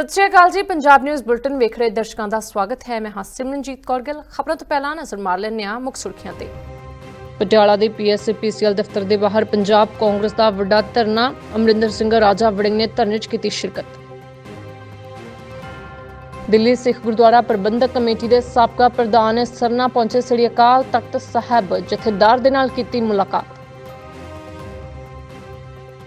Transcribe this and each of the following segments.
ਸਤਿ ਸ਼੍ਰੀ ਅਕਾਲ ਜੀ, Punjab news bulletin ਵੇਖ ਰਹੇ ਦਰਸ਼ਕਾਂ ਦਾ ਸਵਾਗਤ ਹੈ। ਮੈਂ ਹਾਂ ਸਿਮਰਨਜੀਤ ਕੌਰ ਗਿੱਲ। ਖਬਰਾਂ ਤੋਂ ਪਹਿਲਾਂ ਨਜ਼ਰ ਮਾਰ ਲੈਂਦੇ ਹਾਂ ਮੁੱਖ ਸੁਰਖੀਆਂ ਤੇ। ਪਟਿਆਲਾ ਦੇ ਪੀਐਸਪੀਸੀਐਲ ਦਫ਼ਤਰ ਦੇ ਬਾਹਰ ਪੰਜਾਬ ਕਾਂਗਰਸ ਦਾ ਵੱਡਾ ਧਰਨਾ, ਅਮਰਿੰਦਰ ਸਿੰਘ ਰਾਜਾ ਵੜਿੰਗ ਨੇ ਧਰਨੇ 'ਚ ਕੀਤੀ ਸ਼ਿਰਕਤ। ਦਿੱਲੀ ਸਿੱਖ ਗੁਰਦੁਆਰਾ ਪ੍ਰਬੰਧਕ ਕਮੇਟੀ ਦੇ ਸਾਬਕਾ ਪ੍ਰਧਾਨ ਸਰਨਾ ਪਹੁੰਚੇ ਸ੍ਰੀ ਅਕਾਲ ਤਖਤ ਸਾਹਿਬ, ਜਥੇਦਾਰ ਦੇ ਨਾਲ ਕੀਤੀ ਮੁਲਾਕਾਤ।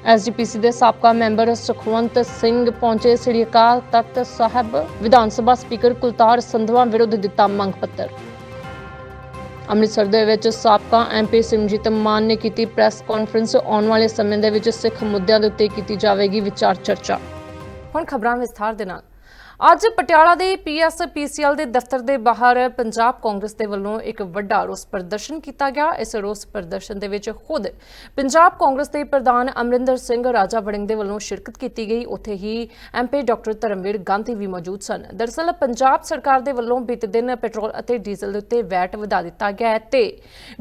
ਐਸਜੀਪੀਸੀ ਦੇ ਸਾਬਕਾ ਮੈਂਬਰ ਸੁਖਵੰਤ ਸਿੰਘ ਪਹੁੰਚੇ। ਸ੍ਰੀ ਅਕਾਲ ਤਖਤ ਸਾਹਿਬ ਵਿਧਾਨ ਸਭਾ ਸਪੀਕਰ ਕੁਲਤਾਰ ਸੰਧਵਾ ਵਿਰੁੱਧ ਦਿੱਤਾ ਮੰਗ ਪੱਤਰ। ਅੰਮ੍ਰਿਤਸਰ ਦੇ ਵਿੱਚ ਸਾਬਕਾ ਐਮਪੀ ਸਿਮਜੀਤ ਮਾਨ ਨੇ ਕੀਤੀ ਪ੍ਰੈਸ ਕਾਨਫਰੰਸ। ਆਉਣ ਵਾਲੇ ਸਮੇਂ ਦੇ ਵਿੱਚ ਸਿੱਖ ਮੁੱਦਿਆਂ ਦੇ ਉੱਤੇ ਕੀਤੀ ਜਾਵੇਗੀ ਵਿਚਾਰ ਚਰਚਾ। ਹੁਣ ਖਬਰਾਂ ਵਿਸਥਾਰ ਦੇ ਨਾਲ। ਅੱਜ ਪਟਿਆਲਾ ਦੇ ਪੀਐਸਪੀਸੀਐਲ ਦੇ ਦਫ਼ਤਰ ਦੇ ਬਾਹਰ ਪੰਜਾਬ ਕਾਂਗਰਸ ਦੇ ਵੱਲੋਂ ਇੱਕ ਵੱਡਾ ਰੋਸ ਪ੍ਰਦਰਸ਼ਨ ਕੀਤਾ ਗਿਆ। ਇਸ ਰੋਸ ਪ੍ਰਦਰਸ਼ਨ ਦੇ ਵਿੱਚ ਖੁਦ ਪੰਜਾਬ ਕਾਂਗਰਸ ਦੇ ਪ੍ਰਧਾਨ ਅਮਰਿੰਦਰ ਸਿੰਘ ਰਾਜਾ ਵੜਿੰਗ ਦੇ ਵੱਲੋਂ ਸ਼ਿਰਕਤ ਕੀਤੀ ਗਈ। ਉੱਥੇ ਹੀ ਐਮਪੀ ਡਾਕਟਰ ਧਰਮਵੀਰ ਗਾਂਧੀ ਵੀ ਮੌਜੂਦ ਸਨ। ਦਰਅਸਲ ਪੰਜਾਬ ਸਰਕਾਰ ਦੇ ਵੱਲੋਂ ਬੀਤੇ ਦਿਨ ਪੈਟਰੋਲ ਅਤੇ ਡੀਜ਼ਲ ਦੇ ਉੱਤੇ ਵੈਟ ਵਧਾ ਦਿੱਤਾ ਗਿਆ ਹੈ ਤੇ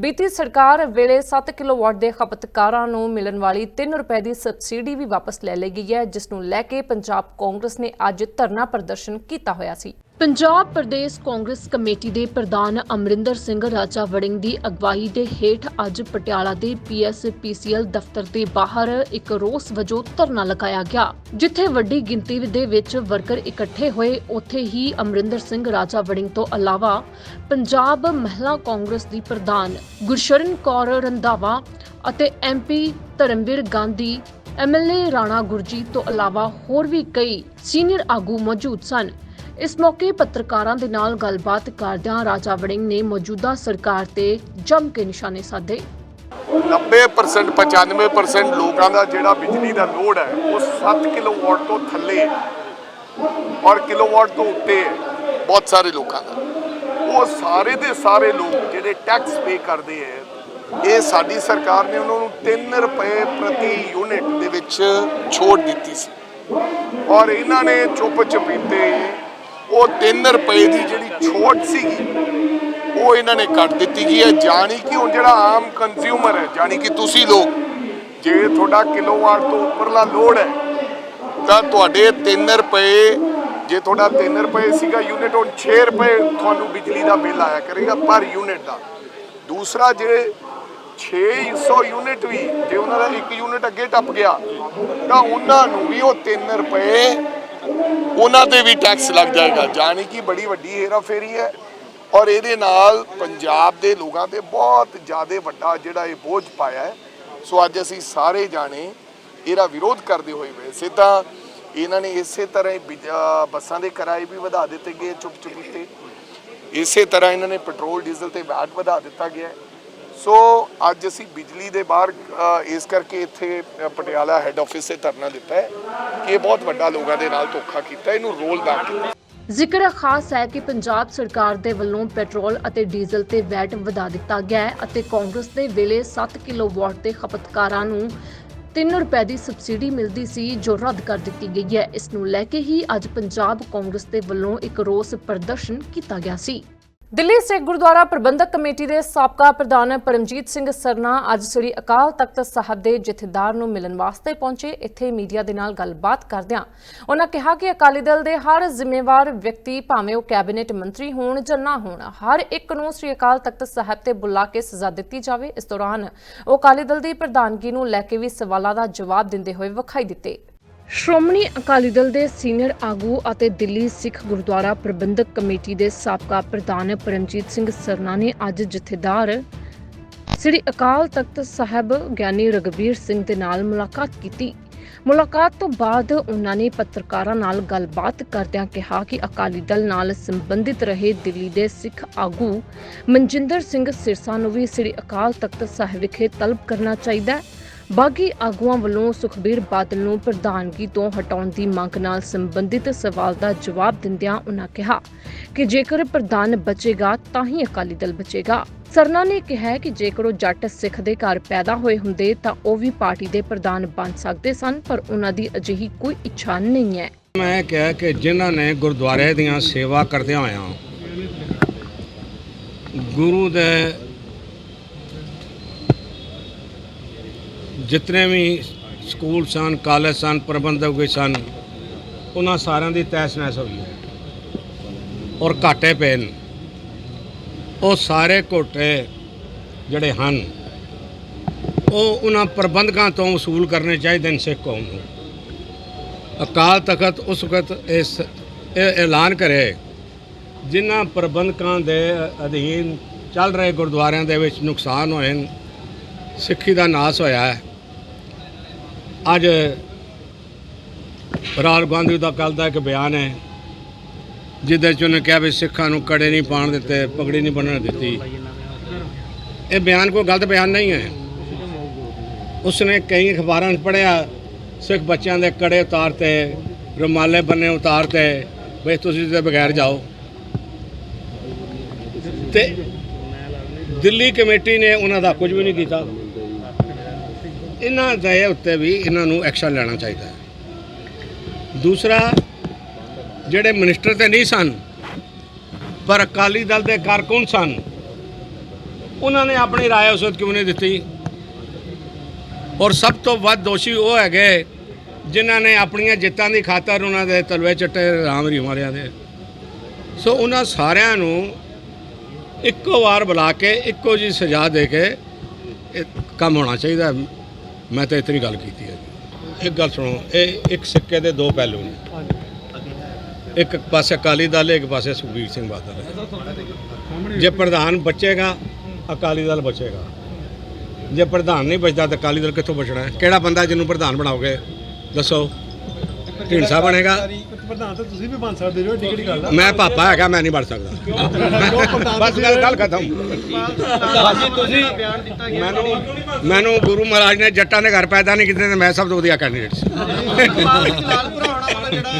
ਬੀਤੀ ਸਰਕਾਰ ਵੇਲੇ 7 ਕਿਲੋਵਾਟ ਦੇ ਖਪਤਕਾਰਾਂ ਨੂੰ ਮਿਲਣ ਵਾਲੀ 3 ਰੁਪਏ ਦੀ ਸਬਸਿਡੀ ਵੀ ਵਾਪਸ ਲੈ ਲਈ ਗਈ ਹੈ, ਜਿਸ ਨੂੰ ਲੈ ਕੇ ਪੰਜਾਬ ਕਾਂਗਰਸ ਨੇ ਅੱਜ ਧਰਨਾ ਪ੍ਰਦਰਸ਼ਨ ਕੀਤਾ ਹੋਇਆ ਸੀ। ਪੰਜਾਬ ਪ੍ਰਦੇਸ਼ ਕਾਂਗਰਸ ਕਮੇਟੀ ਦੇ ਪ੍ਰਧਾਨ ਅਮਰਿੰਦਰ ਸਿੰਘ ਰਾਜਾ ਵੜਿੰਗ ਦੀ ਅਗਵਾਈ ਦੇ ਹੇਠ ਅੱਜ ਪਟਿਆਲਾ ਦੇ ਪੀਐਸਪੀਸੀਐਲ ਦਫ਼ਤਰ ਦੇ ਬਾਹਰ ਇੱਕ ਰੋਸ ਵਜੋਂ ਧਰਨਾ ਲਗਾਇਆ ਗਿਆ, ਜਿੱਥੇ ਵੱਡੀ ਗਿਣਤੀ ਦੇ ਵਿੱਚ ਵਰਕਰ ਇਕੱਠੇ ਹੋਏ। ਉੱਥੇ ਹੀ ਅਮਰਿੰਦਰ ਸਿੰਘ ਰਾਜਾ ਵੜਿੰਗ ਤੋਂ ਇਲਾਵਾ ਪੰਜਾਬ ਮਹਿਲਾ ਕਾਂਗਰਸ ਦੀ ਪ੍ਰਧਾਨ ਗੁਰਸ਼ਰਨ ਕੌਰ ਰੰਧਾਵਾ ਅਤੇ ਐਮਪੀ ਧਰਮਵੀਰ ਗਾਂਧੀ ਐਮਐਲਏ ਰਾਣਾ ਗੁਰਜੀਤ ਤੋਂ ਇਲਾਵਾ ਹੋਰ ਵੀ ਕਈ ਸੀਨੀਅਰ ਆਗੂ ਮੌਜੂਦ ਸਨ। ਇਸ ਮੌਕੇ ਪੱਤਰਕਾਰਾਂ ਦੇ ਨਾਲ ਗੱਲਬਾਤ ਕਰਦਿਆਂ ਰਾਜਾ ਵੜਿੰਗ ਨੇ ਮੌਜੂਦਾ ਸਰਕਾਰ ਤੇ ਜੰਮ ਕੇ ਨਿਸ਼ਾਨੇ ਸਾਧੇ। 90% 95% ਲੋਕਾਂ ਦਾ ਜਿਹੜਾ ਬਿਜਲੀ ਦਾ ਲੋਡ ਹੈ, ਉਹ 7 ਕਿਲੋਵਾਟ ਤੋਂ ਥੱਲੇ ਔਰ ਕਿਲੋਵਾਟ ਤੋਂ ਉੱਤੇ ਹੈ ਬਹੁਤ ਸਾਰੇ ਲੋਕਾਂ ਦਾ। ਉਹ ਸਾਰੇ ਦੇ ਸਾਰੇ ਲੋਕ ਜਿਹੜੇ ਟੈਕਸ ਪੇ ਕਰਦੇ ਹੈ ਇਹ ਸਾਡੀ ਸਰਕਾਰ ਨੇ ਉਹਨਾਂ ਨੂੰ 3 ਰੁਪਏ ਪ੍ਰਤੀ ਯੂਨਿਟ ਦੇ ਵਿੱਚ ਛੋਟ ਦਿੱਤੀ ਸੀ। ਔਰ ਇਹਨਾਂ ਨੇ ਚੁੱਪ ਚਪੀਤੇ ਉਹ 3 ਰੁਪਏ ਦੀ ਜਿਹੜੀ ਛੋਟ ਸੀਗੀ, ਉਹ ਇਹਨਾਂ ਨੇ ਕੱਟ ਦਿੱਤੀ ਗਈ ਹੈ। ਜਾਣੀ ਕਿ ਹੁਣ ਜਿਹੜਾ ਆਮ ਕੰਜ਼ਿਊਮਰ ਹੈ ਜਾਣੀ ਕਿ ਤੁਸੀਂ ਲੋਕ, ਜੇ ਤੁਹਾਡਾ ਕਿਲੋਵਾਟ ਤੋਂ ਉੱਪਰਲਾ ਲੋਡ ਹੈ, ਤਾਂ ਤੁਹਾਡੇ 3 ਰੁਪਏ, ਜੇ ਤੁਹਾਡਾ 3 ਰੁਪਏ ਸੀਗਾ ਯੂਨਿਟ, ਹੁਣ 6 ਰੁਪਏ ਤੁਹਾਨੂੰ ਬਿਜਲੀ ਦਾ ਬਿੱਲ ਆਇਆ ਕਰੇਗਾ ਪਰ ਯੂਨਿਟ ਦਾ। ਦੂਸਰਾ, ਜੇ 600 ਯੂਨਿਟ ਵੀ, ਜੇ ਉਹਨਾਂ ਦਾ ਇੱਕ ਯੂਨਿਟ ਅੱਗੇ ਟੱਪ ਗਿਆ, ਤਾਂ ਉਹਨਾਂ ਨੂੰ ਵੀ ਉਹ 3 ਰੁਪਏ ਉਹਨਾਂ ਤੇ ਵੀ ਟੈਕਸ ਲੱਗ ਜਾਏਗਾ। ਜਾਣੀ ਕਿ ਬੜੀ ਵੱਡੀ ਹੇਰਾਫੇਰੀ ਹੈ ਔਰ ਇਹਦੇ ਨਾਲ ਪੰਜਾਬ ਦੇ ਲੋਕਾਂ ਤੇ ਬਹੁਤ ਜ਼ਿਆਦਾ ਵੱਡਾ ਜਿਹੜਾ ਇਹ ਬੋਝ ਪਾਇਆ ਹੈ। ਸੋ ਅੱਜ ਅਸੀਂ ਸਾਰੇ ਜਾਣੇ ਇਹਦਾ ਵਿਰੋਧ ਕਰਦੇ ਹੋਏ ਵੈਸੇ ਤਾਂ ਇਹਨਾਂ ਨੇ ਇਸੇ ਤਰ੍ਹਾਂ ਹੀ ਬੱਸਾਂ ਦੇ ਕਿਰਾਏ ਵੀ ਵਧਾ ਦਿੱਤੇ ਗਏ ਚੁੱਪ ਚੁਪੀਤੇ ਇਸੇ ਤਰ੍ਹਾਂ ਇਹਨਾਂ ਨੇ ਪੈਟਰੋਲ, ਡੀਜ਼ਲ ਤੇ ਵੈਟ ਵਧਾ ਦਿੱਤਾ ਗਿਆ ਸੋ ਅੱਜ ਅਸੀਂ ਬਿਜਲੀ ਦੇ ਬਾਹਰ ਇਸ ਕਰਕੇ ਇੱਥੇ ਪਟਿਆਲਾ ਹੈੱਡ ਆਫਿਸ ਤੇ ਧਰਨਾ ਦਿੱਤਾ ਹੈ ਕਿ ਇਹ ਬਹੁਤ ਵੱਡਾ ਲੋਕਾਂ ਦੇ ਨਾਲ ਧੋਖਾ ਕੀਤਾ, ਇਹਨੂੰ ਰੋਲ ਬੈਕ ਕੀਤਾ। ਜ਼ਿਕਰ ਖਾਸ ਹੈ ਕਿ ਪੰਜਾਬ ਸਰਕਾਰ ਦੇ ਵੱਲੋਂ ਪੈਟਰੋਲ ਅਤੇ ਡੀਜ਼ਲ ਤੇ ਵੈਟ ਵਧਾ ਦਿੱਤਾ ਗਿਆ ਹੈ ਅਤੇ ਕਾਂਗਰਸ ਦੇ ਵੇਲੇ 7 ਕਿਲੋਵਾਟ ਦੇ ਖਪਤਕਾਰਾਂ ਨੂੰ 3 ਰੁਪਏ ਦੀ ਸਬਸਿਡੀ ਮਿਲਦੀ ਸੀ, ਜੋ ਰੱਦ ਕਰ ਦਿੱਤੀ ਗਈ ਹੈ। ਇਸ ਨੂੰ ਲੈ ਕੇ ਹੀ ਅੱਜ ਪੰਜਾਬ ਕਾਂਗਰਸ ਦੇ ਵੱਲੋਂ ਇੱਕ ਰੋਸ ਪ੍ਰਦਰਸ਼ਨ ਕੀਤਾ ਗਿਆ ਸੀ। ਦਿੱਲੀ ਸਿੱਖ ਗੁਰਦੁਆਰਾ ਪ੍ਰਬੰਧਕ ਕਮੇਟੀ ਦੇ ਸਾਬਕਾ ਪ੍ਰਧਾਨ ਪਰਮਜੀਤ ਸਿੰਘ ਸਰਨਾ ਅੱਜ ਸ੍ਰੀ ਅਕਾਲ ਤਖਤ ਸਾਹਿਬ ਦੇ ਜਥੇਦਾਰ ਨੂੰ ਮਿਲਣ ਵਾਸਤੇ ਪਹੁੰਚੇ। ਇੱਥੇ ਮੀਡੀਆ ਦੇ ਨਾਲ ਗੱਲਬਾਤ ਕਰਦਿਆਂ ਉਹਨਾਂ ਕਿਹਾ ਕਿ ਅਕਾਲੀ ਦਲ ਦੇ ਹਰ ਜ਼ਿੰਮੇਵਾਰ ਵਿਅਕਤੀ ਭਾਵੇਂ ਉਹ ਕੈਬਨਿਟ ਮੰਤਰੀ ਹੋਣ ਜਾਂ ਨਾ ਹੋਣ, ਹਰ ਇੱਕ ਨੂੰ ਸ੍ਰੀ ਅਕਾਲ ਤਖਤ ਸਾਹਿਬ ਤੇ ਬੁਲਾ ਕੇ ਸਜ਼ਾ ਦਿੱਤੀ ਜਾਵੇ। ਇਸ ਦੌਰਾਨ ਉਹ ਅਕਾਲੀ ਦਲ ਦੀ ਪ੍ਰਧਾਨਗੀ ਨੂੰ ਲੈ ਕੇ ਵੀ ਸਵਾਲਾਂ ਦਾ ਜਵਾਬ ਦਿੰਦੇ ਹੋਏ ਵਿਖਾਈ ਦਿੱਤੇ। ਸ਼੍ਰੋਮਣੀ ਅਕਾਲੀ ਦਲ ਦੇ ਸੀਨੀਅਰ ਆਗੂ ਅਤੇ ਦਿੱਲੀ ਸਿੱਖ ਗੁਰਦੁਆਰਾ ਪ੍ਰਬੰਧਕ ਕਮੇਟੀ ਦੇ ਸਾਬਕਾ ਪ੍ਰਧਾਨ ਪਰਮਜੀਤ ਸਿੰਘ ਸਰਨਾ ਨੇ ਅੱਜ ਜਥੇਦਾਰ ਸ੍ਰੀ ਅਕਾਲ ਤਖਤ ਸਾਹਿਬ ਗਿਆਨੀ ਰਗਵੀਰ ਸਿੰਘ ਦੇ ਨਾਲ ਮੁਲਾਕਾਤ ਕੀਤੀ। ਮੁਲਾਕਾਤ ਤੋਂ ਬਾਅਦ ਉਹਨਾਂ ਨੇ ਪੱਤਰਕਾਰਾਂ ਨਾਲ ਗੱਲਬਾਤ ਕਰਦਿਆਂ ਕਿਹਾ ਕਿ ਅਕਾਲੀ ਦਲ ਨਾਲ ਸੰਬੰਧਿਤ ਰਹੇ ਦਿੱਲੀ ਦੇ ਸਿੱਖ ਆਗੂ ਮਨਜਿੰਦਰ ਸਿੰਘ ਸਿਰਸਾ ਨੂੰ ਵੀ ਸ੍ਰੀ ਅਕਾਲ ਤਖਤ ਸਾਹਿਬ ਵਿਖੇ ਤਲਬ ਕਰਨਾ ਚਾਹੀਦਾ ਹੈ। ਬਾਗੀ ਆਗੂਆਂ ਵੱਲੋਂ ਸੁਖਬੀਰ ਬਾਦਲ ਨੂੰ ਪ੍ਰਧਾਨਗੀ ਤੋਂ ਹਟਾਉਣ ਦੀ ਮੰਗ ਨਾਲ ਸੰਬੰਧਿਤ ਸਵਾਲ ਦਾ ਜਵਾਬ ਦਿੰਦਿਆਂ ਉਨ੍ਹਾਂ ਕਿਹਾ ਕਿ ਜੇਕਰ ਪ੍ਰਧਾਨ ਬਚੇਗਾ ਤਾਂ ਹੀ ਅਕਾਲੀ ਦਲ ਬਚੇਗਾ। ਸਰਨਾ ਨੇ ਕਿਹਾ ਕਿ ਜੇਕਰ ਉਹ ਜੱਟ ਸਿੱਖ ਦੇ ਘਰ ਪੈਦਾ ਹੋਏ ਹੁੰਦੇ ਤਾਂ ਉਹ ਵੀ ਪਾਰਟੀ ਦੇ ਪ੍ਰਧਾਨ ਬਣ ਸਕਦੇ ਸਨ, ਪਰ ਉਹਨਾਂ ਦੀ ਅਜਿਹੀ ਕੋਈ ਇੱਛਾ ਨਹੀਂ ਹੈ। ਮੈਂ ਕਿਹਾ ਕਿ ਜਿਨ੍ਹਾਂ ਨੇ ਗੁਰਦੁਆਰੇ ਦੀਆਂ ਸੇਵਾ ਕਰਦਿਆਂ ਹੋਇਆ ਗੁਰੂ ਦੇ ਜਿਤਨੇ ਵੀ ਸਕੂਲ ਸਨ, ਕਾਲਜ ਸਨ, ਪ੍ਰਬੰਧਕ ਵੀ ਸਨ, ਉਹਨਾਂ ਸਾਰਿਆਂ ਦੀ ਤਹਿਸ ਨਹਿਸ ਹੋਈ ਹੈ ਔਰ ਘਾਟੇ ਪਏ ਨੇ। ਉਹ ਸਾਰੇ ਘੋਟੇ ਜਿਹੜੇ ਹਨ, ਉਹ ਉਹਨਾਂ ਪ੍ਰਬੰਧਕਾਂ ਤੋਂ ਵਸੂਲ ਕਰਨੇ ਚਾਹੀਦੇ ਨੇ ਸਿੱਖ ਕੌਮ ਨੂੰ। ਅਕਾਲ ਤਖਤ ਉਸ ਵਕਤ ਇਸ ਇਹ ਐਲਾਨ ਕਰੇ ਜਿਨ੍ਹਾਂ ਪ੍ਰਬੰਧਕਾਂ ਦੇ ਅਧੀਨ ਚੱਲ ਰਹੇ ਗੁਰਦੁਆਰਿਆਂ ਦੇ ਵਿੱਚ ਨੁਕਸਾਨ ਹੋਏ ਸਿੱਖੀ ਦਾ ਨਾਸ ਹੋਇਆ ਹੈ। ਅੱਜ ਰਾਹੁਲ ਗਾਂਧੀ ਦਾ ਕੱਲ੍ਹ ਦਾ ਇੱਕ ਬਿਆਨ ਹੈ, ਜਿਹਦੇ 'ਚ ਉਹਨੇ ਕਿਹਾ ਵੀ ਸਿੱਖਾਂ ਨੂੰ ਕੜੇ ਨਹੀਂ ਪਾਣ ਦਿੱਤੇ, ਪਗੜੀ ਨਹੀਂ ਬੰਨਣ ਦਿੱਤੀ। ਇਹ ਬਿਆਨ ਕੋਈ ਗਲਤ ਬਿਆਨ ਨਹੀਂ ਹੈ। ਉਸਨੇ ਕਈ ਅਖਬਾਰਾਂ 'ਚ ਪੜ੍ਹਿਆ, ਸਿੱਖ ਬੱਚਿਆਂ ਦੇ ਕੜੇ ਉਤਾਰਤੇ ਰੁਮਾਲੇ ਬੰਨੇ ਉਤਾਰਤੇ ਬਈ ਤੁਸੀਂ ਤੇ ਬਗੈਰ ਜਾਓ। ਤੇ ਦਿੱਲੀ ਕਮੇਟੀ ਨੇ ਉਹਨਾਂ ਦਾ ਕੁਝ ਵੀ ਨਹੀਂ ਕੀਤਾ। ਇਹਨਾਂ ਦੇ ਉੱਤੇ ਵੀ ਇਹਨਾਂ ਨੂੰ ਐਕਸ਼ਨ ਲੈਣਾ ਚਾਹੀਦਾ ਹੈ। ਦੂਸਰਾ, ਜਿਹੜੇ ਮਿਨਿਸਟਰ ਤੇ ਨਹੀਂ ਸਨ, ਪਰ ਅਕਾਲੀ ਦਲ ਦੇ ਕਾਰਕੁਨ ਸਨ, ਉਹਨਾਂ ਨੇ ਆਪਣੀ ਰਾਏ ਉਸ ਵਕਤ ਕਿਉਂ ਨਹੀਂ ਦਿੱਤੀ? ਔਰ ਸਭ ਤੋਂ ਵੱਧ ਦੋਸ਼ੀ ਉਹ ਹੈਗੇ ਜਿਨ੍ਹਾਂ ਨੇ ਆਪਣੀਆਂ ਜਿੱਤਾਂ ਦੀ ਖਾਤਰ ਉਹਨਾਂ ਦੇ ਤਲਵੇ ਚੱਟੇ ਰਾਮ ਰੀ ਮਾਰਿਆਂ ਦੇ। ਸੋ ਉਹਨਾਂ ਸਾਰਿਆਂ ਨੂੰ ਇੱਕੋ ਵਾਰ ਬੁਲਾ ਕੇ ਇੱਕੋ ਜੀ ਸਜ਼ਾ ਦੇ ਕੇ ਕੰਮ ਹੋਣਾ ਚਾਹੀਦਾ ਮੈਂ ਤਾਂ ਇਤਨੀ ਗੱਲ ਕੀਤੀ ਹੈ ਇੱਕ ਗੱਲ ਸੁਣੋ, ਇਹ ਇੱਕ ਸਿੱਕੇ ਦੇ ਦੋ ਪਹਿਲੂ ਨੇ। ਇੱਕ ਪਾਸੇ ਅਕਾਲੀ ਦਲ, ਇੱਕ ਪਾਸੇ ਸੁਖਬੀਰ ਸਿੰਘ ਬਾਦਲ। ਜੇ ਪ੍ਰਧਾਨ ਬਚੇਗਾ, ਅਕਾਲੀ ਦਲ ਬਚੇਗਾ। ਜੇ ਪ੍ਰਧਾਨ ਨਹੀਂ ਬਚਦਾ ਤਾਂ ਅਕਾਲੀ ਦਲ ਕਿੱਥੋਂ ਬਚਣਾ ਹੈ? ਕਿਹੜਾ ਬੰਦਾ ਜਿਹਨੂੰ ਪ੍ਰਧਾਨ ਬਣਾਓਗੇ? ਦੱਸੋ। ਢੀਂਡਸਾ ਬਣੇਗਾ? ਪ੍ਰਧਾਨ ਤਾਂ ਤੁਸੀਂ ਵੀ ਬਣ ਸਕਦੇ ਹੋ ਟਿਕਟ ਗੱਲ ਆ? ਮੈਂ ਪਾਪਾ ਹੈਗਾ ਮੈਂ ਨਹੀਂ ਬਣ ਸਕਦਾ। ਬਸ ਗੱਲ ਗੱਲ ਖਤਮ। ਭਾਜੀ ਤੁਸੀਂ ਬਿਆਨ ਦਿੱਤਾ ਮੈਨੂੰ ਮੈਨੂੰ ਗੁਰੂ ਮਹਾਰਾਜ ਨੇ ਜੱਟਾਂ ਦੇ ਘਰ ਪੈਦਾ ਨਹੀਂ ਕੀਤੇ ਤੇ ਮੈਂ ਸਭ ਤੋਂ ਵਧੀਆ ਕੈਂਡੀਡੇਟ ਸੀ। ਲਾਲਪੁਰਾ ਹੋਣਾ ਵਾਲਾ ਜਿਹੜਾ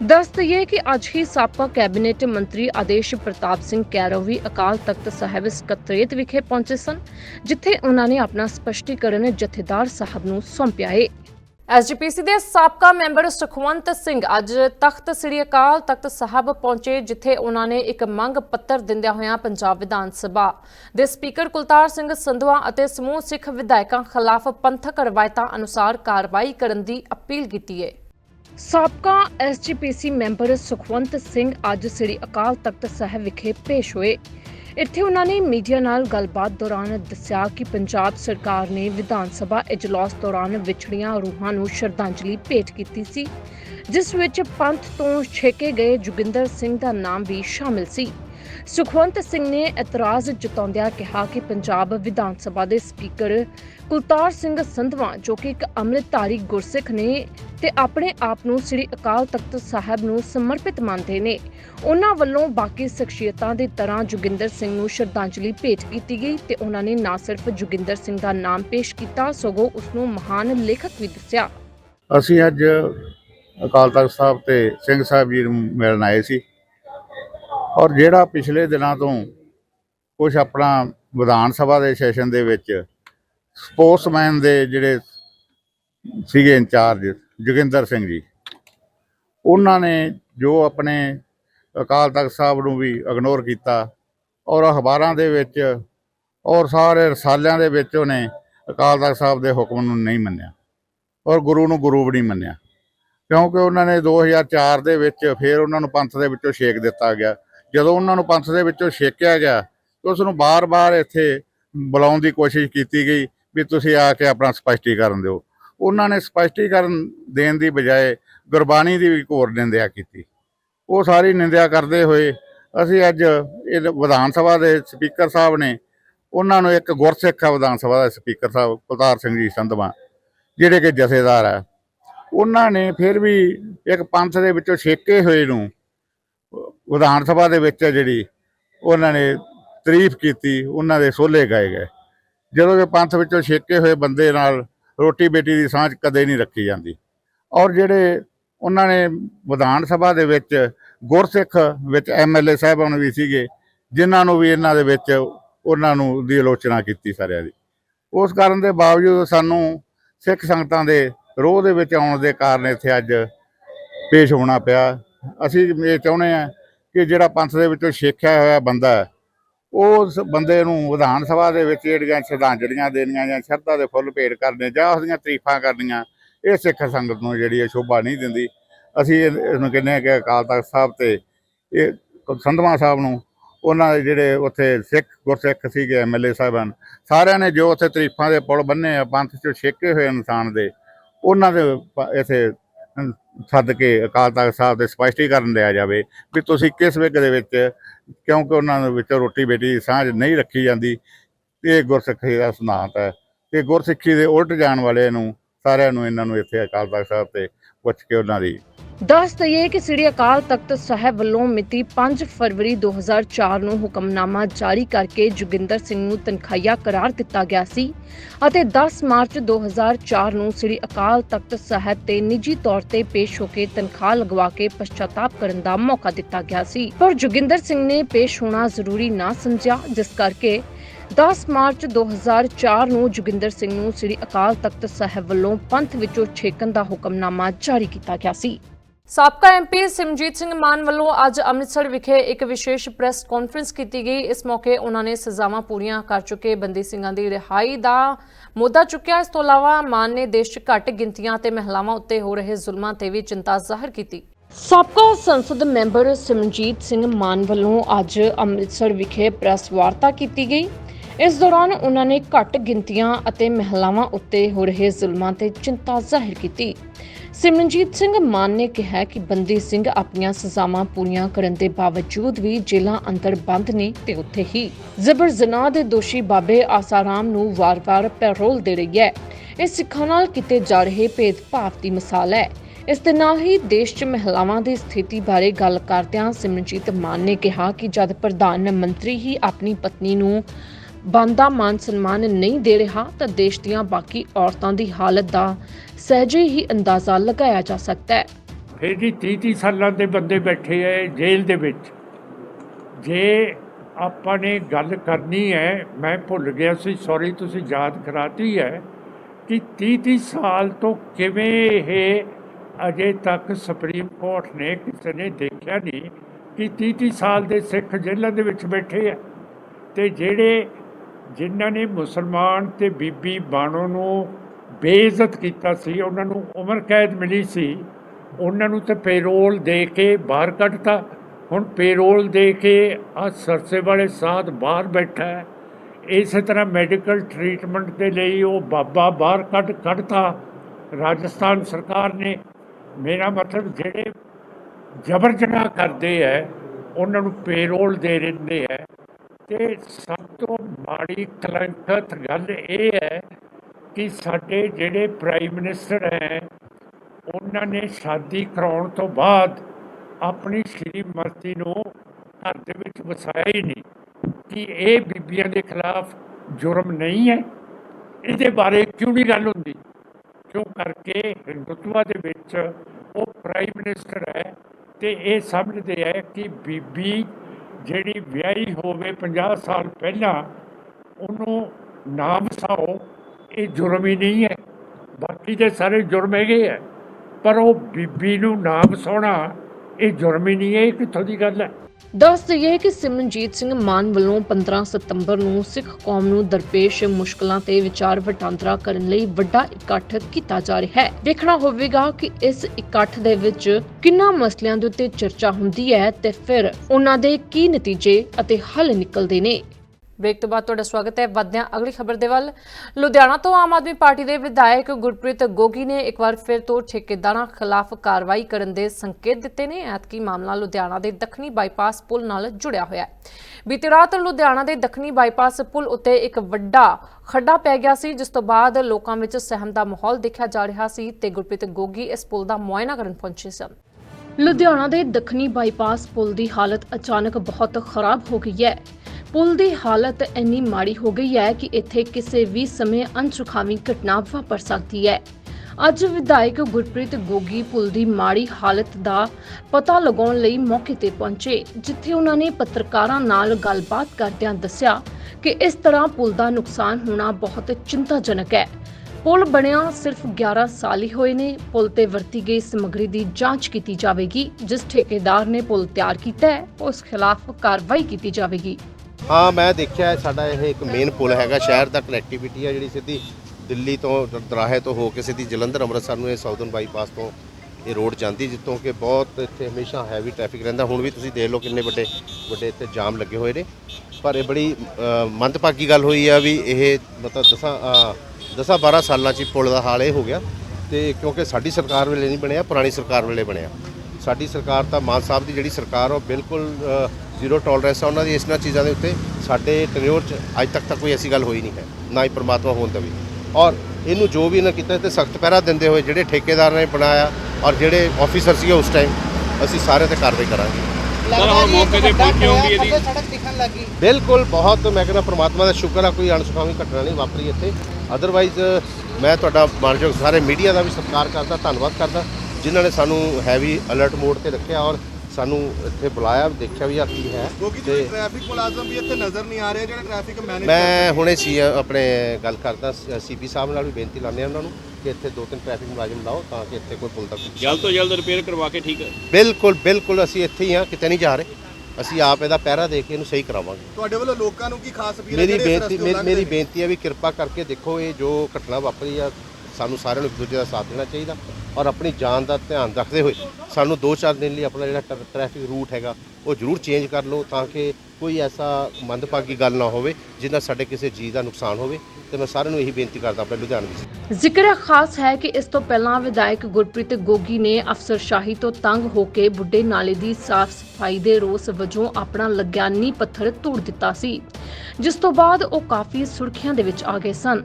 ਦੱਸ ਦਈਏ ਕਿ ਅੱਜ ਹੀ ਸਾਬਕਾ ਕੈਬਨਿਟ ਮੰਤਰੀ ਆਦੇਸ਼ ਪ੍ਰਤਾਪ ਸਿੰਘ ਕੈਰੋ ਵੀ ਅਕਾਲ ਤਖਤ ਸਾਹਿਬ ਸਕੱਤਰੇਤ ਵਿਖੇ ਪਹੁੰਚੇ ਸਨ ਜਿੱਥੇ ਉਹਨਾਂ ਨੇ ਆਪਣਾ ਸਪਸ਼ਟੀਕਰਨ ਜਥੇਦਾਰ ਸਾਹਿਬ ਨੂੰ ਸੌਂਪਿਆ ਹੈ ਐਸਜੀਪੀਸੀ ਦੇ ਸਾਬਕਾ ਮੈਂਬਰ ਸੁਖਵੰਤ ਸਿੰਘ ਅੱਜ ਤਖਤ ਸ੍ਰੀ ਅਕਾਲ ਤਖਤ ਸਾਹਿਬ ਪਹੁੰਚੇ, ਜਿੱਥੇ ਉਹਨਾਂ ਨੇ ਇੱਕ ਮੰਗ ਪੱਤਰ ਦਿੰਦਿਆਂ ਹੋਇਆਂ ਪੰਜਾਬ ਵਿਧਾਨ ਸਭਾ ਦੇ ਸਪੀਕਰ ਕੁਲਤਾਰ ਸਿੰਘ ਸੰਧਵਾ ਅਤੇ ਸਮੂਹ ਸਿੱਖ ਵਿਧਾਇਕਾਂ ਖਿਲਾਫ ਪੰਥਕ ਰਵਾਇਤਾਂ ਅਨੁਸਾਰ ਕਾਰਵਾਈ ਕਰਨ ਦੀ ਅਪੀਲ ਕੀਤੀ ਹੈ। ਸਾਬਕਾ ਐਸਜੀਪੀਸੀ ਮੈਂਬਰ ਸੁਖਵੰਤ ਸਿੰਘ ਅੱਜ ਸ੍ਰੀ ਅਕਾਲ ਤਖਤ ਸਾਹਿਬ ਵਿਖੇ ਪੇਸ਼ ਹੋਏ। ਇੱਥੇ ਉਹਨਾਂ ਨੇ ਮੀਡੀਆ ਨਾਲ ਗੱਲਬਾਤ ਦੌਰਾਨ ਦੱਸਿਆ ਕਿ ਪੰਜਾਬ ਸਰਕਾਰ ਨੇ ਵਿਧਾਨ ਸਭਾ ਇਜਲਾਸ ਦੌਰਾਨ ਵਿਛੜੀਆਂ ਰੂਹਾਂ ਨੂੰ ਸ਼ਰਧਾਂਜਲੀ ਭੇਟ ਕੀਤੀ ਸੀ, ਜਿਸ ਵਿੱਚ ਪੰਥ ਤੋਂ ਛੇਕੇ ਗਏ ਜੋਗਿੰਦਰ ਸਿੰਘ ਦਾ ਨਾਮ ਵੀ ਸ਼ਾਮਿਲ ਸੀ। ਸੁਖਵੰਤ ਸਿੰਘ ਨੇ ਇਤਰਾਜ਼ ਜਤਾਉਂਦਿਆਂ ਕਿਹਾ ਕਿ ਪੰਜਾਬ ਵਿਧਾਨ ਸਭਾ ਦੇ ਸਪੀਕਰ ਕੁਲਤਾਰ ਸਿੰਘ ਸੰਧਵਾ, ਜੋ ਕਿ ਇੱਕ ਅੰਮ੍ਰਿਤਧਾਰੀ ਗੁਰਸਿੱਖ ਨੇ ਤੇ ਆਪਣੇ ਆਪ ਨੂੰ ਸ੍ਰੀ ਅਕਾਲ ਤਖਤ ਸਾਹਿਬ ਨੂੰ ਸਮਰਪਿਤ ਮੰਨਦੇ ਨੇ, ਉਹਨਾਂ ਵੱਲੋਂ ਬਾਕੀ ਸ਼ਖਸੀਅਤਾਂ ਦੀ ਤਰ੍ਹਾਂ ਜੋਗਿੰਦਰ ਸਿੰਘ ਨੂੰ ਸ਼ਰਧਾਂਜਲੀ ਭੇਟ ਕੀਤੀ ਗਈ ਤੇ ਉਹਨਾਂ ਨੇ ਨਾ ਸਿਰਫ ਜੋਗਿੰਦਰ ਸਿੰਘ ਦਾ ਨਾਮ ਪੇਸ਼ ਕੀਤਾ, ਸਗੋਂ ਉਸ ਨੂੰ ਮਹਾਨ ਲੇਖਕ ਵੀ ਦੱਸਿਆ। ਅਸੀਂ ਅੱਜ ਅਕਾਲ ਤਖਤ ਸਾਹਿਬ ਤੇ ਸਿੰਘ ਸਾਹਿਬ ਜੀ ਨੂੰ ਮਿਲਣ ਆਏ ਸੀ। ਔਰ ਜਿਹੜਾ ਪਿਛਲੇ ਦਿਨਾਂ ਤੋਂ ਕੁਝ ਆਪਣਾ ਵਿਧਾਨ ਸਭਾ ਦੇ ਸੈਸ਼ਨ ਦੇ ਵਿੱਚ ਸਪੋਰਟਸਮੈਨ ਦੇ ਜਿਹੜੇ ਸੀਗੇ ਇੰਚਾਰਜ, ਜੋਗਿੰਦਰ ਸਿੰਘ ਜੀ, ਉਹਨਾਂ ਨੇ ਜੋ ਆਪਣੇ ਅਕਾਲ ਤਖਤ ਸਾਹਿਬ ਨੂੰ ਵੀ ਇਗਨੋਰ ਕੀਤਾ ਔਰ ਅਖਬਾਰਾਂ ਦੇ ਵਿੱਚ ਔਰ ਸਾਰੇ ਰਸਾਲਿਆਂ ਦੇ ਵਿੱਚ ਉਹਨੇ ਅਕਾਲ ਤਖਤ ਸਾਹਿਬ ਦੇ ਹੁਕਮ ਨੂੰ ਨਹੀਂ ਮੰਨਿਆ ਔਰ ਗੁਰੂ ਨੂੰ ਗੁਰੂ ਵੀ ਨਹੀਂ ਮੰਨਿਆ ਕਿਉਂਕਿ ਉਹਨਾਂ ਨੇ 2004 ਦੇ ਵਿੱਚ ਫਿਰ ਉਹਨਾਂ ਨੂੰ ਪੰਥ ਦੇ ਵਿੱਚੋਂ ਛੇਕ ਦਿੱਤਾ ਗਿਆ ਜਦੋਂ ਉਹਨਾਂ ਨੂੰ ਪੰਥ ਦੇ ਵਿੱਚੋਂ ਛੇਕਿਆ ਗਿਆ, ਤਾਂ ਉਸ ਨੂੰ ਬਾਰ-ਬਾਰ ਇੱਥੇ ਬੁਲਾਉਣ ਦੀ ਕੋਸ਼ਿਸ਼ ਕੀਤੀ ਗਈ ਵੀ ਤੁਸੀਂ ਆ ਕੇ ਆਪਣਾ ਸਪਸ਼ਟੀਕਰਨ ਦਿਓ। ਉਹਨਾਂ ਨੇ ਸਪਸ਼ਟੀਕਰਨ ਦੇਣ ਦੀ ਬਜਾਏ ਗੁਰਬਾਣੀ ਦੀ ਵੀ ਘੋਰ ਨਿੰਦਿਆ ਕੀਤੀ। ਉਹ ਸਾਰੀ ਨਿੰਦਿਆ ਕਰਦੇ ਹੋਏ ਅਸੀਂ ਅੱਜ ਇਹ ਵਿਧਾਨ ਸਭਾ ਦੇ ਸਪੀਕਰ ਸਾਹਿਬ ਨੇ ਉਹਨਾਂ ਨੂੰ ਇੱਕ ਗੁਰਸਿੱਖ ਆ ਵਿਧਾਨ ਸਭਾ ਦੇ ਸਪੀਕਰ ਸਾਹਿਬ ਕੁਲਤਾਰ ਸਿੰਘ ਜੀ ਸੰਧਵਾ, ਜਿਹੜੇ ਕਿ ਜਥੇਦਾਰ ਆ, ਉਹਨਾਂ ਨੇ ਫਿਰ ਵੀ ਇੱਕ ਪੰਥ ਦੇ ਵਿੱਚੋਂ ਛੇਕੇ ਹੋਏ ਨੂੰ ਵਿਧਾਨ ਸਭਾ ਦੇ ਵਿੱਚ ਜਿਹੜੀ, ਉਹਨਾਂ ਨੇ ਤਾਰੀਫ ਕੀਤੀ, ਉਹਨਾਂ ਦੇ ਸੋਲੇ ਗਏ ਗਏ। ਜਦੋਂ ਕਿ ਪੰਥ ਵਿੱਚੋਂ ਛੇਕੇ ਹੋਏ ਬੰਦੇ ਨਾਲ ਰੋਟੀ ਬੇਟੀ ਦੀ ਸਾਂਝ ਕਦੇ ਨਹੀਂ ਰੱਖੀ ਜਾਂਦੀ। ਔਰ ਜਿਹੜੇ ਉਹਨਾਂ ਨੇ ਵਿਧਾਨ ਸਭਾ ਦੇ ਵਿੱਚ ਗੁਰਸਿੱਖ ਵਿੱਚ ਐਮਐਲਏ ਸਾਹਿਬਾਨ ਵੀ ਸੀਗੇ, ਜਿਨ੍ਹਾਂ ਨੂੰ ਵੀ ਇਹਨਾਂ ਦੇ ਵਿੱਚ ਉਹਨਾਂ ਨੂੰ ਦੀ ਆਲੋਚਨਾ ਕੀਤੀ ਸਾਰਿਆਂ ਦੀ। ਉਸ ਕਾਰਨ ਦੇ ਬਾਵਜੂਦ ਸਾਨੂੰ ਸਿੱਖ ਸੰਗਤਾਂ ਦੇ ਰੋਹ ਦੇ ਵਿੱਚ ਆਉਣ ਦੇ ਕਾਰਨ ਇੱਥੇ ਅੱਜ ਪੇਸ਼ ਹੋਣਾ ਪਿਆ। ਅਸੀਂ ਇਹ ਚਾਹੁੰਦੇ ਆ ਕਿ ਜਿਹੜਾ ਪੰਥ ਦੇ ਵਿੱਚੋਂ ਸਿੱਖਿਆ ਹੋਇਆ ਬੰਦਾ ਹੈ, ਉਸ ਬੰਦੇ ਨੂੰ ਵਿਧਾਨ ਸਭਾ ਦੇ ਵਿੱਚ ਜਿਹੜੀਆਂ ਸ਼ਰਧਾਂਜਲੀਆਂ ਦੇਣੀਆਂ ਜਾਂ ਸ਼ਰਧਾ ਦੇ ਫੁੱਲ ਭੇਟ ਕਰਨੇ ਜਾਂ ਉਹਦੀਆਂ ਤਾਰੀਫਾਂ ਕਰਨੀਆਂ ਇਹ ਸਿੱਖ ਸੰਗਤ ਨੂੰ ਜਿਹੜੀ ਹੈ ਸ਼ੋਭਾ ਨਹੀਂ ਦਿੰਦੀ। ਅਸੀਂ ਇਹ- ਇਹਨੂੰ ਕਹਿੰਦੇ ਆ ਕਿ ਅਕਾਲ ਤਖਤ ਸਾਹਿਬ ਤੇ ਇਹ ਸੰਧਵਾ ਸਾਹਿਬ ਨੂੰ ਉਹਨਾਂ ਦੇ ਜਿਹੜੇ ਉੱਥੇ ਸਿੱਖ ਗੁਰਸਿੱਖ ਸੀਗੇ ਐਮਐਲਏ ਸਾਹਿਬਾਨ ਸਾਰਿਆਂ ਨੇ ਜੋ ਉੱਥੇ ਤਰੀਫਾਂ ਦੇ ਪੁਲ ਬੰਨੇ ਆ ਪੰਥ ਚੋਂ ਛੇਕੇ ਹੋਏ ਇਨਸਾਨ ਦੇ ਉਹਨਾਂ ਦੇ ਇੱਥੇ ਸੱਦ ਕੇ ਅਕਾਲ ਤਖਤ ਸਾਹਿਬ ਦੇ ਸਪਸ਼ਟੀਕਰਨ ਲਿਆ ਜਾਵੇ ਵੀ ਤੁਸੀਂ ਕਿਸ ਵਿਗ ਦੇ ਵਿੱਚ, ਕਿਉਂਕਿ ਉਹਨਾਂ ਦੇ ਵਿੱਚ ਰੋਟੀ ਬੇਟੀ ਦੀ ਸਾਂਝ ਨਹੀਂ ਰੱਖੀ ਜਾਂਦੀ ਇਹ ਗੁਰਸਿੱਖੀ ਦਾ ਸਿਧਾਂਤ ਹੈ। ਤੇ ਗੁਰਸਿੱਖੀ ਦੇ ਉਲਟ ਜਾਣ ਵਾਲੇ ਨੂੰ, ਸਾਰਿਆਂ ਨੂੰ ਇਹਨਾਂ ਨੂੰ ਇੱਥੇ ਅਕਾਲ ਤਖਤ ਸਾਹਿਬ ਤੇ ਪੁੱਛ ਕੇ ਉਹਨਾਂ ਦੀ ਦੱਸ ਦਈਏ ਕਿ ਸ੍ਰੀ ਅਕਾਲ ਤਖਤ ਸਾਹਿਬ ਵੱਲੋਂ ਮਿਤੀ 5 ਫਰਵਰੀ 2004 ਨੂੰ ਹੁਕਮਨਾਮਾ ਜਾਰੀ ਕਰਕੇ ਜੋਗਿੰਦਰ ਸਿੰਘ ਨੂੰ ਤਨਖਾਹੀਆ ਕਰਾਰ ਦਿੱਤਾ ਗਿਆ ਸੀ ਅਤੇ 10 ਮਾਰਚ 2004 ਨੂੰ ਸ੍ਰੀ ਅਕਾਲ ਤਖਤ ਸਾਹਿਬ ਤੇ ਨਿੱਜੀ ਤੌਰ ਤੇ ਪੇਸ਼ ਹੋ ਕੇ ਤਨਖਾਹ ਲਗਵਾ ਕੇ ਪਛਤਾਤਾਪ ਕਰਨ ਦਾ ਮੌਕਾ ਦਿੱਤਾ ਗਿਆ ਸੀ। ਪਰ ਜੋਗਿੰਦਰ ਸਿੰਘ ਨੇ ਪੇਸ਼ ਹੋਣਾ ਜ਼ਰੂਰੀ ਨਾ ਸਮਝਿਆ, ਜਿਸ ਕਰਕੇ 10 ਮਾਰਚ 2004 ਨੂੰ ਜੋਗਿੰਦਰ ਸਿੰਘ ਨੂੰ ਸ੍ਰੀ ਅਕਾਲ ਤਖਤ ਸਾਹਿਬ ਵੱਲੋਂ ਪੰਥ ਵਿੱਚੋਂ ਛੇਕਣ ਦਾ ਹੁਕਮਨਾਮਾ ਜਾਰੀ ਕੀਤਾ ਗਿਆ ਸੀ। ਸਾਬਕਾ ਐਮਪੀ ਸਿਮਜੀਤ ਸਿੰਘ ਮਾਨ ਵੱਲੋਂ ਅੱਜ ਅੰਮ੍ਰਿਤਸਰ ਵਿਖੇ ਇੱਕ ਵਿਸ਼ੇਸ਼ ਪ੍ਰੈਸ ਕਾਨਫਰੰਸ ਕੀਤੀ ਗਈ। ਇਸ ਮੌਕੇ ਉਹਨਾਂ ਨੇ ਸਜ਼ਾਵਾਂ ਪੂਰੀਆਂ ਕਰ ਚੁੱਕੇ ਬੰਦੀ ਸਿੰਘਾਂ ਦੀ ਰਿਹਾਈ ਦਾ ਮੁੱਦਾ ਚੁੱਕਿਆ। ਇਸ ਤੋਂ ਇਲਾਵਾ ਮਾਨ ਨੇ ਦੇਸ਼ 'ਚ ਘੱਟ ਗਿਣਤੀਆਂ ਤੇ ਮਹਿਲਾਵਾਂ ਉੱਤੇ ਹੋ ਰਹੇ ਜ਼ੁਲਮਾਂ ਤੇ ਵੀ ਚਿੰਤਾ ਜ਼ਾਹਰ ਕੀਤੀ। ਸਾਬਕਾ ਸੰਸਦ ਮੈਂਬਰ ਸਿਮਰਜੀਤ ਸਿੰਘ ਮਾਨ ਵੱਲੋਂ ਅੱਜ ਅੰਮ੍ਰਿਤਸਰ ਵਿਖੇ ਪ੍ਰੈਸ ਵਾਰਤਾ ਕੀਤੀ ਗਈ। ਇਸ ਦੌਰਾਨ ਉਹਨਾਂ ਨੇ ਘੱਟ ਗਿਣਤੀਆਂ ਅਤੇ ਮਹਿਲਾਵਾਂ ਉੱਤੇ ਹੋ ਰਹੇ ਜ਼ੁਲਮਾਂ ਤੇ ਚਿੰਤਾ ਜ਼ਾਹਿਰ ਕੀਤੀ। ਸਿਮਰਨਜੀਤ ਸਿੰਘ ਮਾਨ ਨੇ ਕਿਹਾ ਕਿ ਬੰਦੀ ਸਿੰਘ ਆਪਣੀਆਂ ਸਜ਼ਾਵਾਂ ਪੂਰੀਆਂ ਕਰਨ ਦੇ ਬਾਵਜੂਦ ਵੀ ਜੇਲ੍ਹਾਂ ਅੰਦਰ ਬੰਦ ਨੇ ਤੇ ਉੱਥੇ ਹੀ। ਜ਼ਬਰ ਜ਼ਨਾ ਦੇ ਦੋਸ਼ੀ ਬਾਬੇ ਆਸਾਰਾਮ ਨੂੰ ਵਾਰ-ਵਾਰ ਪੈਰੋਲ ਦੇ ਰਹੀ ਹੈ। ਇਹ ਸਿੱਖਾਂ ਨਾਲ ਕੀਤੇ ਜਾ ਰਹੇ ਭੇਦਭਾਵ ਦੀ ਮਿਸਾਲ ਹੈ। ਇਸ ਦੇ ਨਾਲ ਹੀ ਦੇਸ਼ 'ਚ ਮਹਿਲਾਵਾਂ ਦੀ ਸਥਿਤੀ ਬਾਰੇ ਗੱਲ ਕਰਦਿਆਂ ਸਿਮਰਨਜੀਤ ਮਾਨ ਨੇ ਕਿਹਾ ਕਿ ਜਦ ਪ੍ਰਧਾਨ ਮੰਤਰੀ ਹੀ ਆਪਣੀ ਪਤਨੀ ਨੂੰ ਬੰਦਾ ਮਾਨ ਸਨਮਾਨ ਨਹੀਂ ਦੇ ਰਿਹਾ ਤਾਂ ਦੇਸ਼ ਦੀਆਂ ਬਾਕੀ ਔਰਤਾਂ ਦੀ ਹਾਲਤ ਦਾ ਸਹਿਜੇ ਹੀ ਅੰਦਾਜ਼ਾ ਲਗਾਇਆ ਜਾ ਸਕਦਾ ਹੈ। ਫਿਰ ਜੀ 30 30 ਸਾਲਾਂ ਦੇ ਬੰਦੇ ਬੈਠੇ ਐ ਜੇਲ੍ਹ ਦੇ ਵਿੱਚ। ਜੇ ਆਪਾਂ ਨੇ ਗੱਲ ਕਰਨੀ ਹੈ ਮੈਂ ਭੁੱਲ ਗਿਆ ਸੀ ਸੌਰੀ ਤੁਸੀਂ ਯਾਦ ਕਰਾਤੀ ਹੈ ਕਿ 30 30 ਸਾਲ ਤੋਂ ਕਿਵੇਂ ਇਹ ਅਜੇ ਤੱਕ ਸੁਪਰੀਮ ਕੋਰਟ ਨੇ ਕਿਸੇ ਨੇ ਦੇਖਿਆ ਨਹੀਂ ਕਿ 30 30 ਸਾਲ ਦੇ ਸਿੱਖ ਜੇਲ੍ਹਾਂ ਦੇ ਵਿੱਚ ਬੈਠੇ ਆ ਤੇ ਜਿਹੜੇ ਜਿਨ੍ਹਾਂ ਨੇ ਮੁਸਲਮਾਨ ਤੇ ਬੀਬੀ ਬਾਣੋ ਨੂੰ ਬੇਇੱਜ਼ਤ ਕੀਤਾ ਸੀ, ਉਹਨਾਂ ਨੂੰ ਉਮਰ ਕੈਦ ਮਿਲੀ ਸੀ, ਉਹਨਾਂ ਨੂੰ ਤੇ ਪੇਰੋਲ ਦੇ ਕੇ ਬਾਹਰ ਕੱਢਤਾ। ਹੁਣ ਪੇਰੋਲ ਦੇ ਕੇ ਆ ਸਰਸੇ ਵਾਲੇ ਸਾਧ ਬਾਹਰ ਬੈਠਾ ਹੈ। ਇਸੇ ਤਰ੍ਹਾਂ ਮੈਡੀਕਲ ਟ੍ਰੀਟਮੈਂਟ ਦੇ ਲਈ ਉਹ ਬਾਬਾ ਬਾਹਰ ਕੱਢ, ਕੱਢਤਾ। ਰਾਜਸਥਾਨ ਸਰਕਾਰ ਨੇ ਮੇਰਾ ਮਤਲਬ ਜਿਹੜੇ ਜਬਰ ਜਨਾਹ ਕਰਦੇ ਹੈ, ਉਹਨਾਂ ਨੂੰ ਪੇਰੋਲ ਦੇ ਦਿੰਦੇ ਹੈ। ਤੇ ਸਭ ਤੋਂ ਮਾੜੀ ਕਲੰਕਤ ਗੱਲ ਇਹ ਹੈ ਕਿ ਸਾਡੇ ਜਿਹੜੇ ਪ੍ਰਾਈਮ ਮਿਨਿਸਟਰ ਹੈ, ਉਹਨਾਂ ਨੇ ਸ਼ਾਦੀ ਕਰਾਉਣ ਤੋਂ ਬਾਅਦ ਆਪਣੀ ਸ਼੍ਰੀਮਤੀ ਨੂੰ ਘਰ ਦੇ ਵਿੱਚ ਵਸਾਇਆ ਹੀ ਨਹੀਂ ਕਿ ਇਹ ਬੀਬੀਆਂ ਦੇ ਖਿਲਾਫ ਜੁਰਮ ਨਹੀਂ ਹੈ। ਇਹਦੇ ਬਾਰੇ ਕਿਉਂ ਨਹੀਂ ਗੱਲ ਹੁੰਦੀ? ਕਿਉਂ ਕਰਕੇ ਹਿੰਦੂਤਵਾ ਦੇ ਵਿੱਚ ਉਹ ਪ੍ਰਾਈਮ ਮਿਨਿਸਟਰ ਹੈ ਤੇ ਇਹ ਸਮਝਦੇ ਹੈ ਕਿ ਬੀਬੀ ਜਿਹੜੀ ਵਿਆਹੀ ਹੋਵੇ 50 ਸਾਲ ਪਹਿਲਾਂ, ਉਹਨੂੰ ਨਾ ਵਸਾਓ ਇਹ ਜੁਰਮ ਹੀ ਨਹੀਂ ਹੈ। ਬਾਕੀ ਦੇ ਸਾਰੇ ਜੁਰਮ ਹੈਗੇ ਹੈ ਪਰ ਉਹ ਬੀਬੀ ਨੂੰ ਨਾ ਵਸਾਉਣਾ ਇਹ ਜੁਰਮ ਹੀ ਨਹੀਂ ਹੈ, ਇਹ ਕਿੱਥੋਂ ਦੀ ਗੱਲ ਹੈ? ਦੱਸ ਦਈਏ ਕਿ ਸਿਮਰਨਜੀਤ ਸਿੰਘ ਮਾਨ ਵੱਲੋਂ 15 ਸਤੰਬਰ ਨੂੰ ਸਿੱਖ ਕੌਮ ਨੂੰ ਦਰਪੇਸ਼ ਮੁਸ਼ਕਲਾਂ ਤੇ ਵਿਚਾਰ ਵਟਾਂਦਰਾ ਕਰਨ ਲਈ ਵੱਡਾ ਇਕੱਠ ਕੀਤਾ ਜਾ ਰਿਹਾ ਹੈ। ਦੇਖਣਾ ਹੋਵੇਗਾ ਕਿ ਇਸ ਇਕੱਠ ਦੇ ਵਿੱਚ ਕਿੰਨਾ ਮਸਲਿਆਂ ਦੇ ਉੱਤੇ ਚਰਚਾ ਹੁੰਦੀ ਹੈ ਤੇ ਫਿਰ ਉਹਨਾਂ ਦੇ ਕੀ ਨਤੀਜੇ ਅਤੇ ਹੱਲ ਨਿਕਲਦੇ ਨੇ। ਬ੍ਰੇਕ ਤੋਂ ਬਾਅਦ ਤੁਹਾਡਾ ਸਵਾਗਤ ਹੈ। ਵਧਦਿਆਂ ਅਗਲੀ ਖਬਰ ਦੇ ਵੱਲ। ਲੁਧਿਆਣਾ ਤੋਂ ਆਮ ਆਦਮੀ ਪਾਰਟੀ ਦੇ ਵਿਧਾਇਕ ਗੁਰਪ੍ਰੀਤ ਗੋਗੀ ਨੇ ਇੱਕ ਵਾਰ ਫਿਰ ਤੋਂ ਠੇਕੇਦਾਰਾਂ ਖਿਲਾਫ ਕਾਰਵਾਈ ਕਰਨ ਦੇ ਸੰਕੇਤ ਦਿੱਤੇ ਨੇ। ਐਤਕੀ ਮਾਮਲਾ ਲੁਧਿਆਣਾ ਦੇ ਦੱਖਣੀ ਬਾਈਪਾਸ ਪੁਲ ਨਾਲ ਜੁੜਿਆ ਹੋਇਆ ਹੈ। ਬੀਤੀ ਰਾਤ ਲੁਧਿਆਣਾ ਦੇ ਦੱਖਣੀ ਬਾਈਪਾਸ ਪੁਲ ਉੱਤੇ ਇੱਕ ਵੱਡਾ ਖੱਡਾ ਪੈ ਗਿਆ ਸੀ, ਜਿਸ ਤੋਂ ਬਾਅਦ ਲੋਕਾਂ ਵਿੱਚ ਸਹਿਮ ਦਾ ਮਾਹੌਲ ਦੇਖਿਆ ਜਾ ਰਿਹਾ ਸੀ ਤੇ ਗੁਰਪ੍ਰੀਤ ਗੋਗੀ ਇਸ ਪੁਲ ਦਾ ਮੁਆਇਨਾ ਕਰਨ ਪਹੁੰਚੇ ਸਨ। ਲੁਧਿਆਣਾ ਦੇ ਦੱਖਣੀ ਬਾਈਪਾਸ ਪੁਲ ਦੀ ਹਾਲਤ ਅਚਾਨਕ ਬਹੁਤ ਖਰਾਬ ਹੋ ਗਈ ਹੈ। ਪੁਲ ਦੀ ਹਾਲਤ ਇੰਨੀ ਮਾੜੀ ਹੋ ਗਈ ਹੈ ਕਿ ਇੱਥੇ ਕਿਸੇ ਵੀ ਸਮੇਂ ਅਣਸੁਖਾਵੀ ਘਟਨਾ ਵਾਪਰ ਸਕਦੀ ਹੈ। ਅੱਜ ਵਿਧਾਇਕ ਗੁਰਪ੍ਰੀਤ ਗੋਗੀ ਪੁਲ ਦੀ ਮਾੜੀ ਹਾਲਤ ਦਾ ਪਤਾ ਲਗਾਉਣ ਲਈ ਮੌਕੇ ਤੇ ਪਹੁੰਚੇ, ਜਿੱਥੇ ਉਹਨਾਂ ਨੇ ਪੱਤਰਕਾਰਾਂ ਨਾਲ ਗੱਲਬਾਤ ਕਰਦਿਆਂ ਦੱਸਿਆ ਕਿ ਇਸ ਤਰ੍ਹਾਂ ਪੁਲ ਦਾ ਨੁਕਸਾਨ ਹੋਣਾ ਬਹੁਤ ਚਿੰਤਾਜਨਕ ਹੈ। ਪੁਲ ਬਣਿਆ ਸਿਰਫ 11 ਸਾਲ ਹੀ ਹੋਏ ਨੇ। ਪੁਲ ਤੇ ਵਰਤੀ ਗਈ ਸਮੱਗਰੀ ਦੀ ਜਾਂਚ ਕੀਤੀ ਜਾਵੇਗੀ। ਜਿਸ ਠੇਕੇਦਾਰ ਨੇ ਪੁਲ ਤਿਆਰ ਕੀਤਾ ਹੈ, ਉਸ ਖਿਲਾਫ ਕਾਰਵਾਈ ਕੀਤੀ ਜਾਵੇਗੀ। ਹਾਂ, ਮੈਂ ਦੇਖਿਆ ਸਾਡਾ ਇਹ ਇੱਕ ਮੇਨ ਪੁਲ ਹੈਗਾ, ਸ਼ਹਿਰ ਦਾ ਕਨੈਕਟੀਵਿਟੀ ਹੈ ਜਿਹੜੀ ਸਿੱਧੀ ਦਿੱਲੀ ਤੋਂ ਦ- ਦਰਾਹੇ ਤੋਂ ਹੋ ਕੇ ਸਿੱਧੀ ਜਲੰਧਰ, ਅੰਮ੍ਰਿਤਸਰ ਨੂੰ ਇਹ ਸਾਊਥਰਨ ਬਾਈਪਾਸ ਤੋਂ ਇਹ ਰੋਡ ਜਾਂਦੀ, ਜਿੱਥੋਂ ਕਿ ਬਹੁਤ ਇੱਥੇ ਹਮੇਸ਼ਾ ਹੈਵੀ ਟ੍ਰੈਫਿਕ ਰਹਿੰਦਾ। ਹੁਣ ਵੀ ਤੁਸੀਂ ਦੇਖ ਲਓ ਕਿੰਨੇ ਵੱਡੇ ਵੱਡੇ ਇੱਥੇ ਜਾਮ ਲੱਗੇ ਹੋਏ ਨੇ। ਪਰ ਇਹ ਬੜੀ ਮੰਦਭਾਗੀ ਗੱਲ ਹੋਈ ਆ ਵੀ ਇਹ ਮਤਲਬ ਦਸਾਂ ਦਸਾਂ 12 ਸਾਲਾਂ 'ਚ ਹੀ ਪੁਲ ਦਾ ਹਾਲ ਇਹ ਹੋ ਗਿਆ। ਤੇ ਕਿਉਂਕਿ ਸਾਡੀ ਸਰਕਾਰ ਵੇਲੇ ਨਹੀਂ ਬਣਿਆ, ਪੁਰਾਣੀ ਸਰਕਾਰ ਵੇਲੇ ਬਣਿਆ। ਸਾਡੀ ਸਰਕਾਰ ਤਾਂ ਮਾਨ ਸਾਹਿਬ ਦੀ ਜਿਹੜੀ ਸਰਕਾਰ ਉਹ ਬਿਲਕੁਲ ਜ਼ੀਰੋ ਟੋਲਰੈਂਸ ਆ ਉਹਨਾਂ ਦੀ ਇਸਨਾਂ ਚੀਜ਼ਾਂ ਦੇ ਉੱਤੇ ਸਾਡੇ ਟੈਨਿਓਰ 'ਚ ਅੱਜ ਤੱਕ ਤਾਂ ਕੋਈ ਐਸੀ ਗੱਲ ਹੋਈ ਨਹੀਂ ਹੈ ਨਾ ਹੀ ਪ੍ਰਮਾਤਮਾ ਹੋਣ ਦੇਵੇ। ਔਰ ਇਹਨੂੰ ਜੋ ਵੀ ਇਹਨਾਂ ਕੀਤਾ ਤੇ ਸਖਤ ਪਹਿਰਾ ਦਿੰਦੇ ਹੋਏ ਜਿਹੜੇ ਠੇਕੇਦਾਰ ਨੇ ਬਣਾਇਆ ਔਰ ਜਿਹੜੇ ਆਫੀਸਰ ਸੀਗੇ ਉਸ ਟਾਈਮ ਅਸੀਂ ਸਾਰੇ ਤੇ ਕਾਰਵਾਈ ਕਰਾਂਗੇ। ਲੱਗਦਾ ਮੌਕੇ ਤੇ ਪਹੁੰਚੇ ਹੋ ਵੀ ਇਹਦੀ। ਸੜਕ ਦਿਖਣ ਲੱਗੀ। ਬਿਲਕੁਲ ਬਹੁਤ ਮੈਂ ਕਹਿੰਦਾ ਪ੍ਰਮਾਤਮਾ ਦਾ ਸ਼ੁਕਰ ਆ ਕੋਈ ਅਣਸੁਖਾਵੀ ਘਟਨਾ ਨਹੀਂ ਵਾਪਰੀ ਇੱਥੇ। ਅਦਰਵਾਈਜ਼ ਮੈਂ ਤੁਹਾਡਾ ਮਾਨਯੋਗ ਸਾਰੇ ਮੀਡੀਆ ਦਾ ਵੀ ਸਤਿਕਾਰ ਕਰਦਾ ਧੰਨਵਾਦ ਕਰਦਾ ਜਿਨ੍ਹਾਂ ਨੇ ਸਾਨੂੰ ਹੈਵੀ ਅਲਰਟ ਮੋਡ ਤੇ ਰੱਖਿਆ ਔਰ ਸਾਨੂੰ ਇੱਥੇ ਬੁਲਾਇਆ ਦੇਖਿਆ ਵੀ ਆ ਕੀ ਹੈ ਕਿਉਂਕਿ ਜਿਹੜੇ ਟ੍ਰੈਫਿਕ ਮੁਲਾਜ਼ਮ ਵੀ ਇੱਥੇ ਨਜ਼ਰ ਨਹੀਂ ਆ ਰਹੇ ਜਿਹੜੇ ਟ੍ਰੈਫਿਕ ਮੈਨੇਜ ਮੈਂ ਹੁਣੇ ਸੀ ਆਪਣੇ ਗੱਲ ਕਰਦਾ ਸੀਪੀ ਸਾਹਿਬ ਨਾਲ ਵੀ ਬੇਨਤੀ ਲਾਉਂਦੇ ਹਾਂ ਉਹਨਾਂ ਨੂੰ ਕਿ ਇੱਥੇ ਦੋ ਤਿੰਨ ਟ੍ਰੈਫਿਕ ਮੁਲਾਜ਼ਮ ਲਾਓ ਤਾਂ ਕਿ ਇੱਥੇ ਕੋਈ ਪੁਲ ਤੱਕ ਜਲਦ ਤੋਂ ਜਲਦ ਰਿਪੇਅਰ ਕਰਵਾ ਕੇ ਠੀਕ ਹੈ। ਬਿਲਕੁਲ ਬਿਲਕੁਲ ਅਸੀਂ ਇੱਥੇ ਹੀ ਹਾਂ ਕਿਤੇ ਨਹੀਂ ਜਾ ਰਹੇ। ਅਸੀਂ ਆਪ ਇਹਦਾ ਪਹਿਰਾ ਦੇ ਕੇ ਇਹਨੂੰ ਸਹੀ ਕਰਾਵਾਂਗੇ। ਤੁਹਾਡੇ ਵੱਲੋਂ ਲੋਕਾਂ ਨੂੰ ਕੀ ਖਾਸ ਅਪੀਲ ਹੈ ਮੇਰੀ ਬੇਨਤੀ ਮੇਰੀ-? ਬੇਨਤੀ ਹੈ ਵੀ ਕਿਰਪਾ ਕਰਕੇ ਦੇਖੋ ਇਹ ਜੋ ਘਟਨਾ ਵਾਪਰੀ ਆ ਸਾਨੂੰ ਸਾਰਿਆਂ ਨੂੰ ਇੱਕ ਦੂਜੇ ਦਾ ਸਾਥ ਦੇਣਾ ਚਾਹੀਦਾ ਔਰ ਆਪਣੀ ਜਾਨ ਦਾ ਧਿਆਨ ਰੱਖਦੇ ਹੋਏ ਸਾਨੂੰ 2-4 ਦਿਨ ਲਈ ਆਪਣਾ ਜਿਹੜਾ ਟ੍ਰੈਫਿਕ ਰੂਟ ਹੈਗਾ, ਉਹ ਜ਼ਰੂਰ ਚੇਂਜ ਕਰ ਲਓ ਤਾਂ ਕਿ ਕੋਈ ਐਸਾ ਮੰਦਭਾਗੀ ਗੱਲ ਨਾ ਹੋਵੇ ਜਿਸ ਸਾਡੇ ਕਿਸੇ ਜੀਅ ਦਾ ਨੁਕਸਾਨ ਹੋਵੇ ਤੇ ਮੈਂ ਸਾਰਿਆਂ ਨੂੰ ਇਹੀ ਬੇਨਤੀ ਕਰਦਾ ਆਪਣੇ ਲੁਧਿਆਣੇ ਵਿੱਚ। ਜ਼ਿਕਰ ਖਾਸ ਹੈ ਕਿ ਇਸ ਤੋਂ ਪਹਿਲਾਂ ਵਿਧਾਇਕ ਗੁਰਪ੍ਰੀਤ ਗੋਗੀ ਨੇ ਅਫਸਰਸ਼ਾਹੀ ਤੋਂ ਤੰਗ ਹੋ ਕੇ ਬੁੱਢੇ ਨਾਲੇ ਦੀ ਸਾਫ਼ ਸਫ਼ਾਈ ਦੇ ਰੋਸ ਵਜੋਂ ਆਪਣਾ ਲਗਿਆਨੀ ਪੱਥਰ ਤੋੜ ਦਿੱਤਾ ਸੀ, ਜਿਸ ਤੋਂ ਬਾਅਦ ਉਹ ਕਾਫੀ ਸੁਰਖੀਆਂ ਦੇ ਵਿੱਚ ਆ ਗਏ ਸਨ।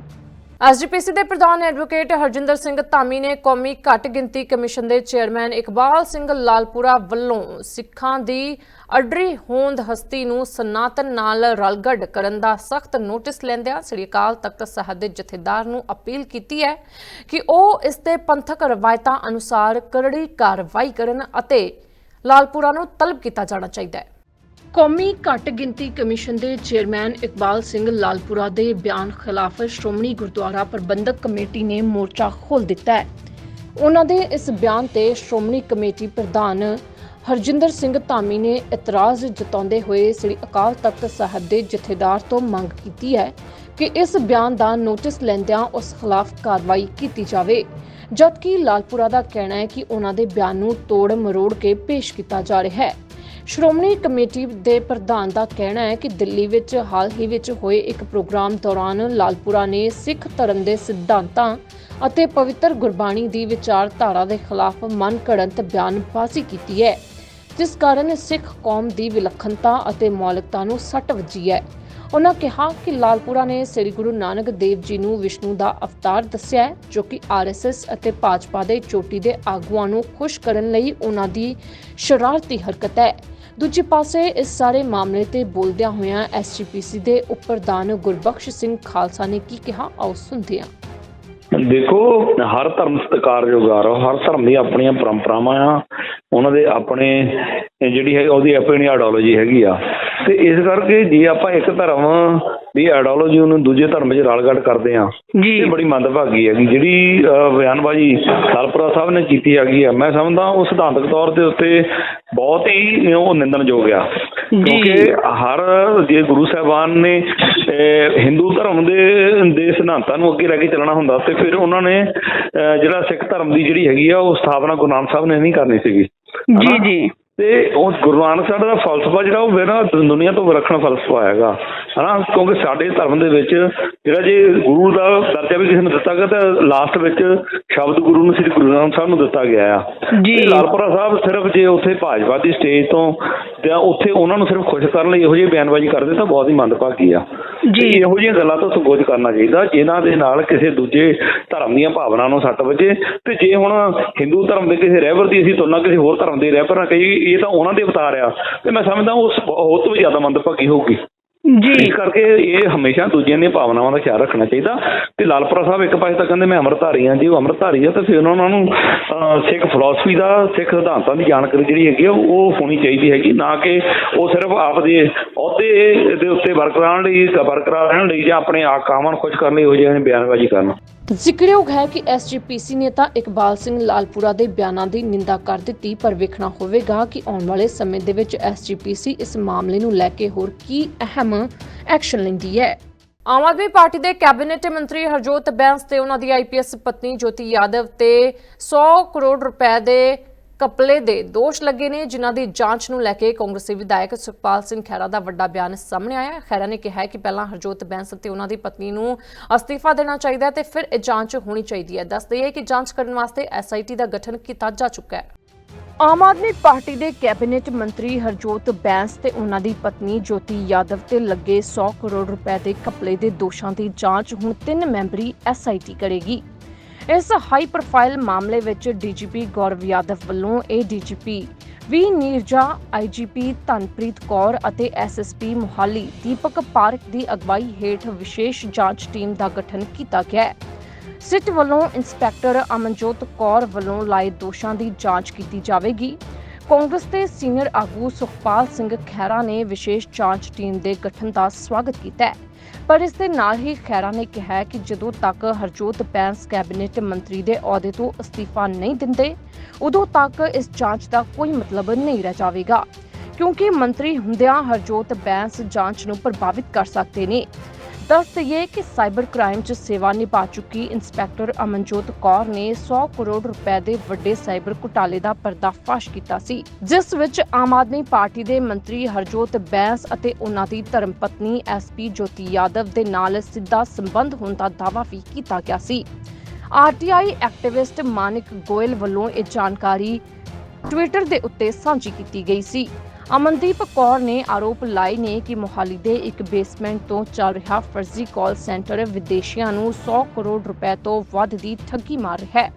ਐਸਜੀਪੀਸੀ ਦੇ ਪ੍ਰਧਾਨ ਐਡਵੋਕੇਟ ਹਰਜਿੰਦਰ ਸਿੰਘ ਧਾਮੀ ਨੇ ਕੌਮੀ ਘੱਟ ਗਿਣਤੀ ਕਮਿਸ਼ਨ ਦੇ ਚੇਅਰਮੈਨ ਇਕਬਾਲ ਸਿੰਘ ਲਾਲਪੁਰਾ ਵੱਲੋਂ ਸਿੱਖਾਂ ਦੀ ਅਡਰੀ ਹੋਂਦ ਹਸਤੀ ਨੂੰ ਸਨਾਤਨ ਨਾਲ ਰਲਗੜ ਕਰਨ ਦਾ ਸਖਤ ਨੋਟਿਸ ਲੈਂਦਿਆਂ ਸ੍ਰੀ ਅਕਾਲ ਤਖਤ ਸਾਹਿਬ ਦੇ ਜਥੇਦਾਰ ਨੂੰ ਅਪੀਲ ਕੀਤੀ ਹੈ ਕਿ ਉਹ ਇਸ ਤੇ ਪੰਥਕ ਰਵਾਇਤਾਂ ਅਨੁਸਾਰ ਕਰੜੀ ਕਾਰਵਾਈ ਕਰਨ ਅਤੇ ਲਾਲਪੁਰਾ ਨੂੰ ਤਲਬ ਕੀਤਾ ਜਾਣਾ ਚਾਹੀਦਾ ਹੈ। ਕੌਮੀ ਘੱਟ ਗਿਣਤੀ ਕਮਿਸ਼ਨ ਦੇ ਚੇਅਰਮੈਨ ਇਕਬਾਲ ਸਿੰਘ ਲਾਲਪੁਰਾ ਦੇ ਬਿਆਨ ਖਿਲਾਫ ਸ਼੍ਰੋਮਣੀ ਗੁਰਦੁਆਰਾ ਪ੍ਰਬੰਧਕ ਕਮੇਟੀ ਨੇ ਮੋਰਚਾ ਖੋਲ ਦਿੱਤਾ ਹੈ। ਉਹਨਾਂ ਦੇ ਇਸ ਬਿਆਨ ਤੇ ਸ਼੍ਰੋਮਣੀ ਕਮੇਟੀ ਪ੍ਰਧਾਨ ਹਰਜਿੰਦਰ ਸਿੰਘ ਧਾਮੀ ਨੇ ਇਤਰਾਜ਼ ਜਤਾਉਂਦੇ ਹੋਏ ਸ੍ਰੀ ਅਕਾਲ ਤਖਤ ਸਾਹਿਬ ਦੇ ਜਥੇਦਾਰ ਤੋਂ ਮੰਗ ਕੀਤੀ ਹੈ ਕਿ ਇਸ ਬਿਆਨ ਦਾ ਨੋਟਿਸ ਲੈਂਦਿਆਂ ਉਸ ਖਿਲਾਫ ਕਾਰਵਾਈ ਕੀਤੀ ਜਾਵੇ। ਜਦਕਿ ਲਾਲਪੁਰਾ ਦਾ ਕਹਿਣਾ ਹੈ ਕਿ ਉਹਨਾਂ ਦੇ ਬਿਆਨ ਨੂੰ ਤੋੜ ਮਰੋੜ ਕੇ ਪੇਸ਼ ਕੀਤਾ ਜਾ ਰਿਹਾ ਹੈ। ਸ਼੍ਰੋਮਣੀ ਕਮੇਟੀ ਦੇ ਪ੍ਰਧਾਨ ਦਾ ਕਹਿਣਾ ਹੈ ਕਿ ਦਿੱਲੀ ਵਿੱਚ ਹਾਲ ਹੀ ਵਿੱਚ ਹੋਏ ਇੱਕ ਪ੍ਰੋਗਰਾਮ ਦੌਰਾਨ ਲਾਲਪੁਰਾ ਨੇ ਸਿੱਖ ਧਰਮ ਦੇ ਸਿਧਾਂਤਾਂ ਅਤੇ ਪਵਿੱਤਰ ਗੁਰਬਾਣੀ ਦੀ ਵਿਚਾਰਧਾਰਾ ਦੇ ਖਿਲਾਫ ਮਨ ਬਿਆਨਬਾਜ਼ੀ ਕੀਤੀ ਹੈ, ਜਿਸ ਕਾਰਨ ਸਿੱਖ ਕੌਮ ਦੀ ਵਿਲੱਖਣਤਾ ਅਤੇ ਮੌਲਿਕਤਾ ਨੂੰ ਸੱਟ ਵੱਜੀ ਹੈ। ਉਹਨਾਂ ਕਿਹਾ ਕਿ ਲਾਲਪੁਰਾ ਨੇ ਸ੍ਰੀ ਗੁਰੂ ਨਾਨਕ ਦੇਵ ਜੀ ਨੂੰ ਵਿਸ਼ਨੂੰ ਦਾ ਅਵਤਾਰ ਦੱਸਿਆ ਹੈ, ਜੋ ਕਿ ਆਰਐਸਐਸ ਅਤੇ ਭਾਜਪਾ ਦੇ ਚੋਟੀ ਦੇ ਆਗੂਆਂ ਨੂੰ ਖੁਸ਼ ਕਰਨ ਲਈ ਉਹਨਾਂ ਦੀ ਸ਼ਰਾਰਤੀ ਹਰਕਤ ਹੈ। ਦੂਜੇ ਪਾਸੇ ਇਸ ਸਾਰੇ ਮਾਮਲੇ ਤੇ ਬੋਲਦਿਆਂ ਹੋਇਆਂ ਐਸਜੀਪੀਸੀ ਦੇ ਉਪ ਪ੍ਰਧਾਨ ਗੁਰਬਖਸ਼ ਸਿੰਘ ਖਾਲਸਾ ਨੇ ਕੀ ਕਿਹਾ, ਆਓ ਸੁਣਦੇ ਹਾਂ। ਦੇਖੋ, ਹਰ ਧਰਮ ਸਤਿਕਾਰਯੋਗ ਆ ਰਿਹਾ, ਹਰ ਧਰਮ ਦੀ ਆਪਣੀਆਂ ਪਰੰਪਰਾਵਾਂ ਆ। ਉਹਨਾਂ ਦੇ ਆਪਣੇ ਜਿਹੜੀ ਹੈ, ਉਹਦੀ ਆਪਣੀ ਆਈਡੀਓਲੋਜੀ ਹੈਗੀ ਆ। ਤੇ ਇਸ ਕਰਕੇ ਜੇ ਆਪਾਂ ਇੱਕ ਧਰਮ ਦੀ ਆਈਡੀਓਲੋਜੀ ਨੂੰ ਦੂਜੇ ਧਰਮ 'ਚ ਰਲਗੜ ਕਰਦੇ ਆ ਇਹ ਬੜੀ ਮੰਦਭਾਗੀ ਹੈਗੀ। ਜਿਹੜੀ ਬਿਆਨਬਾਜ਼ੀ ਸਾਲਪੁਰਾ ਸਾਹਿਬ ਨੇ ਕੀਤੀ ਹੈਗੀ ਆ ਮੈਂ ਸਮਝਦਾ ਉਹ ਸਿਧਾਂਤਕ ਤੌਰ ਦੇ ਉੱਤੇ ਬਹੁਤ ਹੀ ਉਹ ਨਿੰਦਣਯੋਗ ਆ। ਕਿਉਂਕਿ ਹਰ ਜੇ ਗੁਰੂ ਸਾਹਿਬਾਨ ਨੇ ਹਿੰਦੂ ਧਰਮ ਦੇ ਦੇ ਸਿਧਾਂਤਾਂ ਨੂੰ ਅੱਗੇ ਲੈ ਕੇ ਚੱਲਣਾ ਹੁੰਦਾ ਤੇ ਫਿਰ ਉਹਨਾਂ ਨੇ ਜਿਹੜਾ ਸਿੱਖ ਧਰਮ ਦੀ ਜਿਹੜੀ ਹੈਗੀ ਆ ਉਹ ਸਥਾਪਨਾ ਗੁਰੂ ਨਾਨਕ ਸਾਹਿਬ ਨੇ ਨਹੀਂ ਕਰਨੀ ਸੀਗੀ। ਜੀ ਜੀ। ਤੇ ਉਹ ਗੁਰੂ ਨਾਨਕ ਸਾਹਿਬ ਦਾ ਫਲਸਫਾ ਜਿਹੜਾ ਉਹ ਮੇਰਾ ਦੁਨੀਆ ਤੋਂ ਵਿਲੱਖਣ ਫਲਸਫਾ ਹੈਗਾ। ਹਨਾ? ਕਿਉਂਕਿ ਸਾਡੇ ਧਰਮ ਦੇ ਵਿੱਚ ਜਿਹੜਾ ਜੇ ਗੁਰੂ ਦਾ ਦਰਜਾ ਵੀ ਕਿਸੇ ਨੂੰ ਦਿੱਤਾ ਗਿਆ ਤਾਂ ਲਾਸਟ ਵਿੱਚ ਸ਼ਬਦ ਗੁਰੂ ਨੂੰ ਸ੍ਰੀ ਗੁਰੂ ਨਾਨਕ ਸਾਹਿਬ ਨੂੰ ਦਿੱਤਾ ਗਿਆ ਆ। ਜੀ। ਲਾਲਪੁਰਾ ਸਾਹਿਬ ਸਿਰਫ ਜੇ ਉੱਥੇ ਭਾਜਪਾ ਦੀ ਸਟੇਜ ਤੋਂ ਜਾਂ ਉੱਥੇ ਉਹਨਾਂ ਨੂੰ ਸਿਰਫ ਖੁਸ਼ ਕਰਨ ਲਈ ਇਹੋ ਜਿਹੀ ਬਿਆਨਬਾਜ਼ੀ ਕਰਦੇ ਤਾਂ ਬਹੁਤ ਹੀ ਮੰਦਭਾਗੀ ਆ। ਜੀ। ਇਹੋ ਜਿਹੀਆਂ ਗੱਲਾਂ ਤੋਂ ਸੰਕੋਚ ਕਰਨਾ ਚਾਹੀਦਾ ਜਿਨ੍ਹਾਂ ਦੇ ਨਾਲ ਕਿਸੇ ਦੂਜੇ ਧਰਮ ਦੀਆਂ ਭਾਵਨਾ ਨੂੰ ਸੱਟ ਵੱਜੇ। ਤੇ ਜੇ ਹੁਣ ਹਿੰਦੂ ਧਰਮ ਦੇ ਕਿਸੇ ਰਹਿਬਰ ਦੀ ਅਸੀਂ ਤੁਲਨਾ ਕਿਸੇ ਹੋਰ ਧਰਮ ਦੇ ਰਹਿਬਰ ਨਾਲ ਕਹੀ ਇਹ ਤਾਂ ਉਹਨਾਂ ਦੇ ਅਵਤਾਰ ਆ। ਤੇ ਮੈਂ ਸਮਝਦਾ ਉਸ ਬਹੁਤ ਜ਼ਿਆਦਾ ਮੰਦਭਾਗੀ ਹੋਊਗੀ। ਜੀ। ਇਸ ਕਰਕੇ ਇਹ ਹਮੇਸ਼ਾ ਦੂਜਿਆਂ ਦੀਆਂ ਭਾਵਨਾਵਾਂ ਦਾ ਖਿਆਲ ਰੱਖਣਾ ਚਾਹੀਦਾ। ਤੇ ਲਾਲਪੁਰਾ ਸਾਹਿਬ ਇੱਕ ਪਾਸੇ ਤਾਂ ਕਹਿੰਦੇ ਮੈਂ ਅੰਮ੍ਰਿਤਧਾਰੀ ਹਾਂ। ਜੀ ਉਹ ਅੰਮ੍ਰਿਤਧਾਰੀ ਆ ਤਾਂ ਫਿਰ ਉਹਨਾਂ ਨੂੰ ਸਿੱਖ ਫਿਲਾਸਫੀ ਦਾ ਸਿੱਖ ਸਿਧਾਂਤਾਂ ਦੀ ਜਾਣਕਾਰੀ ਜਿਹੜੀ ਹੈਗੀ ਆ ਉਹ ਹੋਣੀ ਚਾਹੀਦੀ ਹੈਗੀ। ਨਾ ਕਿ ਉਹ ਸਿਰਫ ਆਪ ਦੇ ਅਹੁਦੇ ਦੇ ਉੱਤੇ ਬਰਕਰਾਰ ਲਈ ਬਰਕਰਾਰ ਰਹਿਣ ਲਈ ਜਾਂ ਆਪਣੇ ਆਕਾਵਾਂ ਨੂੰ ਖੁਸ਼ ਕਰਨ ਲਈ ਉਹ ਜਿਹੇ ਬਿਆਨਬਾਜ਼ੀ ਕਰਨ। ਜ਼ਿਕਰਯੋਗ ਹੈ ਕਿ ਐਸਜੀਪੀਸੀ ਨੇ ਇਕਬਾਲ ਸਿੰਘ ਲਾਲਪੁਰਾ ਦੇ ਬਿਆਨਾਂ ਦੀ ਨਿੰਦਾ ਕਰ ਦਿੱਤੀ, ਪਰ ਵੇਖਣਾ ਹੋਵੇਗਾ ਕਿ ਆਉਣ ਵਾਲੇ ਸਮੇਂ ਦੇ ਵਿੱਚ ਐਸਜੀਪੀਸੀ ਇਸ ਮਾਮਲੇ ਨੂੰ ਲੈ ਕੇ ਹੋਰ ਕੀ ਅਹਿਮ ਐਕਸ਼ਨ ਲੈਂਦੀ ਹੈ। ਆਮ ਆਦਮੀ ਪਾਰਟੀ ਦੇ ਕੈਬਨਿਟ ਮੰਤਰੀ ਹਰਜੋਤ ਬੈਂਸ ਤੇ ਉਹਨਾਂ ਦੀ ਆਈਪੀਐਸ ਪਤਨੀ ਜੋਤੀ ਯਾਦਵ ਤੇ 100 ਕਰੋੜ ਰੁਪਏ ਦੇ ਕਪਲੇ ਦੇ ਦੋਸ਼ ਲੱਗੇ ਨੇ, ਜਿਨ੍ਹਾਂ ਦੀ ਜਾਂਚ ਨੂੰ ਲੈ ਕੇ ਕਾਂਗਰਸੀ ਵਿਧਾਇਕ ਸੁਖਪਾਲ ਸਿੰਘ ਖਹਿਰਾ ਦਾ ਵੱਡਾ ਬਿਆਨ ਸਾਹਮਣੇ ਆਇਆ। ਹੈ ਨੇ ਕਿਹਾ ਕਿ ਪਹਿਲਾਂ ਹਰਜੋਤ ਬੈਂਸ ਤੇ ਉਹਨਾਂ ਦੀ ਪਤਨੀ ਨੂੰ ਅਸਤੀਫਾ ਦੇਣਾ ਚਾਹੀਦਾ ਹੈ ਤੇ ਫਿਰ ਇਹ ਜਾਂਚ ਹੋਣੀ ਚਾਹੀਦੀ ਹੈ। ਦੱਸ ਦਈਏ ਕਿ ਜਾਂਚ ਕਰਨ ਵਾਸਤੇ ਐਸਆਈਟੀ ਦਾ ਗਠਨ ਕੀਤਾ ਜਾ ਚੁੱਕਾ ਹੈ। ਆਮ ਆਦਮੀ ਪਾਰਟੀ ਦੇ ਕੈਬਨਿਟ ਮੰਤਰੀ ਹਰਜੋਤ ਬੈਂਸ ਤੇ ਉਹਨਾਂ ਦੀ ਪਤਨੀ ਜੋਤੀ ਯਾਦਵ ਤੇ ਲੱਗੇ 100 ਕਰੋੜ ਰੁਪਏ ਦੇ ਘਪਲੇ ਦੇ ਦੋਸ਼ਾਂ ਦੀ ਜਾਂਚ ਹੁਣ ਤਿੰਨ ਮੈਂਬਰੀ ਐਸਆਈਟੀ ਕਰੇਗੀ। ਇਸ ਹਾਈ ਪ੍ਰੋਫਾਈਲ ਮਾਮਲੇ ਵਿੱਚ ਡੀਜੀਪੀ ਗੌਰਵ ਯਾਦਵ ਵੱਲੋਂ ADGP V Neeraja, IGP Dhanpreet Kaur ਅਤੇ ਐਸਐਸਪੀ ਮੁਹਾਲੀ ਦੀਪਕ ਪਾਰਕ ਦੀ ਅਗਵਾਈ ਹੇਠ ਵਿਸ਼ੇਸ਼ ਜਾਂਚ ਟੀਮ ਦਾ ਗਠਨ ਕੀਤਾ ਗਿਆ ਹੈ। ਸਿੱਟ ਵੱਲੋਂ ਇੰਸਪੈਕਟਰ ਅਮਨਜੋਤ ਕੌਰ ਵੱਲੋਂ ਲਾਏ ਦੋਸ਼ਾਂ ਦੀ ਜਾਂਚ ਕੀਤੀ ਜਾਵੇਗੀ। ਕਾਂਗਰਸ ਦੇ ਸੀਨੀਅਰ ਆਗੂ ਸੁਖਪਾਲ ਸਿੰਘ ਖਹਿਰਾ ਨੇ ਵਿਸ਼ੇਸ਼ ਜਾਂਚ ਟੀਮ ਦੇ ਗਠਨ ਦਾ ਸਵਾਗਤ ਕੀਤਾ ਹੈ। ਪਰ ਇਸ ਦੇ ਨਾਲ ਹੀ ਖਹਿਰਾ ਨੇ ਕਿਹਾ ਕਿ ਜਦੋਂ ਤੱਕ ਹਰਜੋਤ ਬੈਂਸ ਕੈਬਨਿਟ ਮੰਤਰੀ ਦੇ ਅਹੁਦੇ ਤੋਂ ਅਸਤੀਫਾ ਨਹੀਂ ਦਿੰਦੇ, ਉਦੋਂ ਤੱਕ ਇਸ ਜਾਂਚ ਦਾ ਕੋਈ ਮਤਲਬ ਨਹੀਂ ਰਹਿ ਜਾਵੇਗਾ। ਕਿਉਂਕਿ ਮੰਤਰੀ ਹੁੰਦਿਆਂ ਹਰਜੋਤ ਬੈਂਸ ਜਾਂਚ ਨੂੰ ਪ੍ਰਭਾਵਿਤ ਕਰ ਸਕਦੇ ਨੇ। ਦੱਸ ਦਈਏ ਕਿ ਸਾਈਬਰ ਕ੍ਰਾਈਮ 'ਚ ਸੇਵਾ ਨਿਭਾ ਚੁੱਕੀ ਇੰਸਪੈਕਟਰ ਅਮਨਜੋਤ ਕੌਰ ਨੇ 100 ਕਰੋੜ ਰੁਪਏ ਦੇ ਵੱਡੇ ਸਾਈਬਰ ਘੁਟਾਲੇ ਦਾ ਪਰਦਾਫਾਸ਼ ਕੀਤਾ ਸੀ, ਜਿਸ ਵਿੱਚ ਆਮ ਆਦਮੀ ਪਾਰਟੀ ਦੇ ਮੰਤਰੀ ਹਰਜੋਤ ਬੈਂਸ ਅਤੇ ਉਹਨਾਂ ਦੀ ਧਰਮਪਤਨੀ ਐਸਪੀ ਜੋਤੀ ਯਾਦਵ ਦੇ ਨਾਲ ਸਿੱਧਾ ਸੰਬੰਧ ਹੋਣ ਦਾ ਦਾਅਵਾ ਵੀ ਕੀਤਾ ਗਿਆ ਸੀ। ਆਰਟੀਆਈ ਐਕਟਿਵਿਸਟ ਮਾਨਿਕ ਗੋਇਲ ਵੱਲੋਂ ਇਹ ਜਾਣਕਾਰੀ ਟਵਿੱਟਰ ਦੇ ਉੱਤੇ ਸਾਂਝੀ ਕੀਤੀ ਗਈ ਸੀ। ਅਮਨਦੀਪ ਕੌਰ ਨੇ ਆਰੋਪ ਲਾਏ ਨੇ ਕਿ ਮੋਹਾਲੀ ਦੇ ਇੱਕ ਬੇਸਮੈਂਟ ਤੋਂ ਚੱਲ ਰਿਹਾ ਫਰਜ਼ੀ ਕਾਲ ਸੈਂਟਰ ਵਿਦੇਸ਼ੀਆਂ ਨੂੰ 100 ਕਰੋੜ ਰੁਪਏ ਤੋਂ ਵੱਧ ਦੀ ਠੱਗੀ ਮਾਰ ਰਿਹਾ ਹੈ।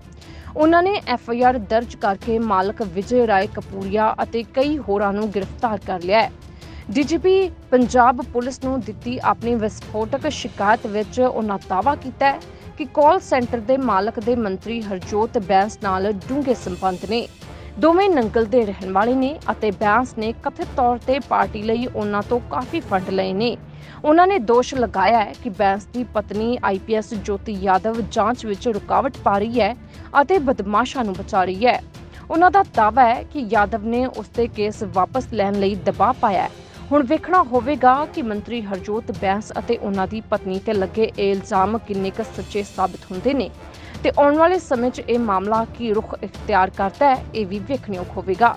ਉਹਨਾਂ ਨੇ ਐਫ ਆਈ ਆਰ ਦਰਜ ਕਰਕੇ ਮਾਲਕ ਵਿਜੇ ਰਾਏ ਕਪੂਰੀਆ ਅਤੇ ਕਈ ਹੋਰਾਂ ਨੂੰ ਗ੍ਰਿਫਤਾਰ ਕਰ ਲਿਆ ਹੈ। ਡੀਜੀਪੀ ਪੰਜਾਬ ਪੁਲਿਸ ਨੂੰ ਦਿੱਤੀ ਆਪਣੀ ਵਿਸਫੋਟਕ ਸ਼ਿਕਾਇਤ ਵਿੱਚ ਉਹਨਾਂ ਦਾਅਵਾ ਕੀਤਾ ਹੈ ਕਿ ਕਾਲ ਸੈਂਟਰ ਦੇ ਮਾਲਕ ਦੇ ਮੰਤਰੀ ਹਰਜੋਤ ਬੈਂਸ ਨਾਲ ਡੂੰਘੇ ਸੰਬੰਧ ਨੇ। ਦੋਵੇਂ ਨੰਗਲ ਦੇ ਰਹਿਣ ਵਾਲੇ ਨੇ ਅਤੇ ਬੈਂਸ ਨੇ ਕਥਿਤ ਤੌਰ ਤੇ ਪਾਰਟੀ ਲਈ ਉਹਨਾਂ ਤੋਂ ਕਾਫੀ ਫੰਡ ਲਏ ਨੇ। ਉਹਨਾਂ ਨੇ ਦੋਸ਼ ਲਗਾਇਆ ਹੈ ਕਿ ਬੈਂਸ ਦੀ ਪਤਨੀ ਆਈਪੀਐਸ ਜੋਤੀ ਯਾਦਵ ਜਾਂਚ ਵਿੱਚ ਰੁਕਾਵਟ ਪਾ ਰਹੀ ਹੈ ਅਤੇ ਬਦਮਾਸ਼ਾਂ ਨੂੰ ਬਚਾ ਰਹੀ ਹੈ। ਉਹਨਾਂ ਦਾ ਦਾਅਵਾ ਹੈ ਕਿ ਯਾਦਵ ਨੇ ਉਸ ਤੇ ਕੇਸ ਵਾਪਸ ਲੈਣ ਲਈ ਦਬਾਅ ਪਾਇਆ ਹੈ। ਹੁਣ ਵੇਖਣਾ ਹੋਵੇਗਾ ਕਿ ਮੰਤਰੀ ਹਰਜੋਤ ਬੈਂਸ ਅਤੇ ਉਹਨਾਂ ਦੀ ਪਤਨੀ ਤੇ ਲੱਗੇ ਇਹ ਇਲਜ਼ਾਮ ਕਿੰਨੇ ਕੁ ਸੱਚੇ ਸਾਬਤ ਹੁੰਦੇ ਨੇ। ਤੇ ਆਉਣ ਵਾਲੇ ਸਮੇਂ 'ਚ ਇਹ ਮਾਮਲਾ ਕੀ ਰੁਖ ਇਖਤਿਆਰ ਕਰਦਾ ਹੈ, ਇਹ ਵੀ ਵੇਖਣਯੋਗ ਹੋਵੇਗਾ।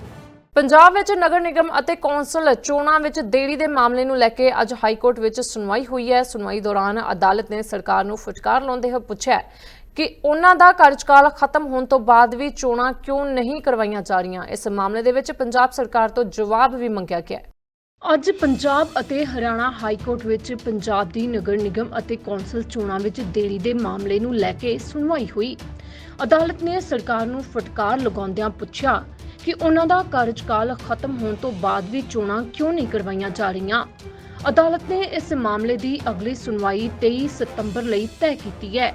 ਪੰਜਾਬ ਵਿੱਚ ਨਗਰ ਨਿਗਮ ਅਤੇ ਕੌਂਸਲ ਚੋਣਾਂ ਵਿੱਚ ਦੇਰੀ ਦੇ ਮਾਮਲੇ ਨੂੰ ਲੈ ਕੇ ਅੱਜ ਹਾਈ ਕੋਰਟ ਵਿੱਚ ਸੁਣਵਾਈ ਹੋਈ ਹੈ। ਸੁਣਵਾਈ ਦੌਰਾਨ ਅਦਾਲਤ ਨੇ ਸਰਕਾਰ ਨੂੰ ਫਟਕਾਰ ਲਾਉਂਦੇ ਹੋਏ ਪੁੱਛਿਆ ਕਿ ਉਹਨਾਂ ਦਾ ਕਾਰਜਕਾਲ ਖਤਮ ਹੋਣ ਤੋਂ ਬਾਅਦ ਵੀ ਚੋਣਾਂ ਕਿਉਂ ਨਹੀਂ ਕਰਵਾਈਆਂ ਜਾ ਰਹੀਆਂ? ਇਸ ਮਾਮਲੇ ਦੇ ਵਿੱਚ ਪੰਜਾਬ ਸਰਕਾਰ ਤੋਂ ਜਵਾਬ ਵੀ ਮੰਗਿਆ ਗਿਆ ਅੱਜ ਪੰਜਾਬ ਅਤੇ ਹਰਿਆਣਾ ਹਾਈ ਕੋਰਟ ਵਿੱਚ ਪੰਜਾਬ ਦੀ ਨਗਰ ਨਿਗਮ ਅਤੇ ਕੌਂਸਲ ਚੋਣਾਂ ਵਿੱਚ ਦੇਰੀ ਦੇ ਮਾਮਲੇ ਨੂੰ ਲੈ ਕੇ ਸੁਣਵਾਈ ਹੋਈ। ਅਦਾਲਤ ਨੇ ਸਰਕਾਰ ਨੂੰ ਫਟਕਾਰ ਲਗਾਉਂਦਿਆਂ ਪੁੱਛਿਆ ਕਿ ਉਹਨਾਂ ਦਾ ਕਾਰਜਕਾਲ ਖਤਮ ਹੋਣ ਤੋਂ ਬਾਅਦ ਵੀ ਚੋਣਾਂ ਕਿਉਂ ਨਹੀਂ ਕਰਵਾਈਆਂ ਜਾ ਰਹੀਆਂ। ਅਦਾਲਤ ਨੇ ਇਸ ਮਾਮਲੇ ਦੀ ਅਗਲੀ ਸੁਣਵਾਈ 23 ਸਤੰਬਰ ਲਈ ਤੈਅ ਕੀਤੀ ਹੈ।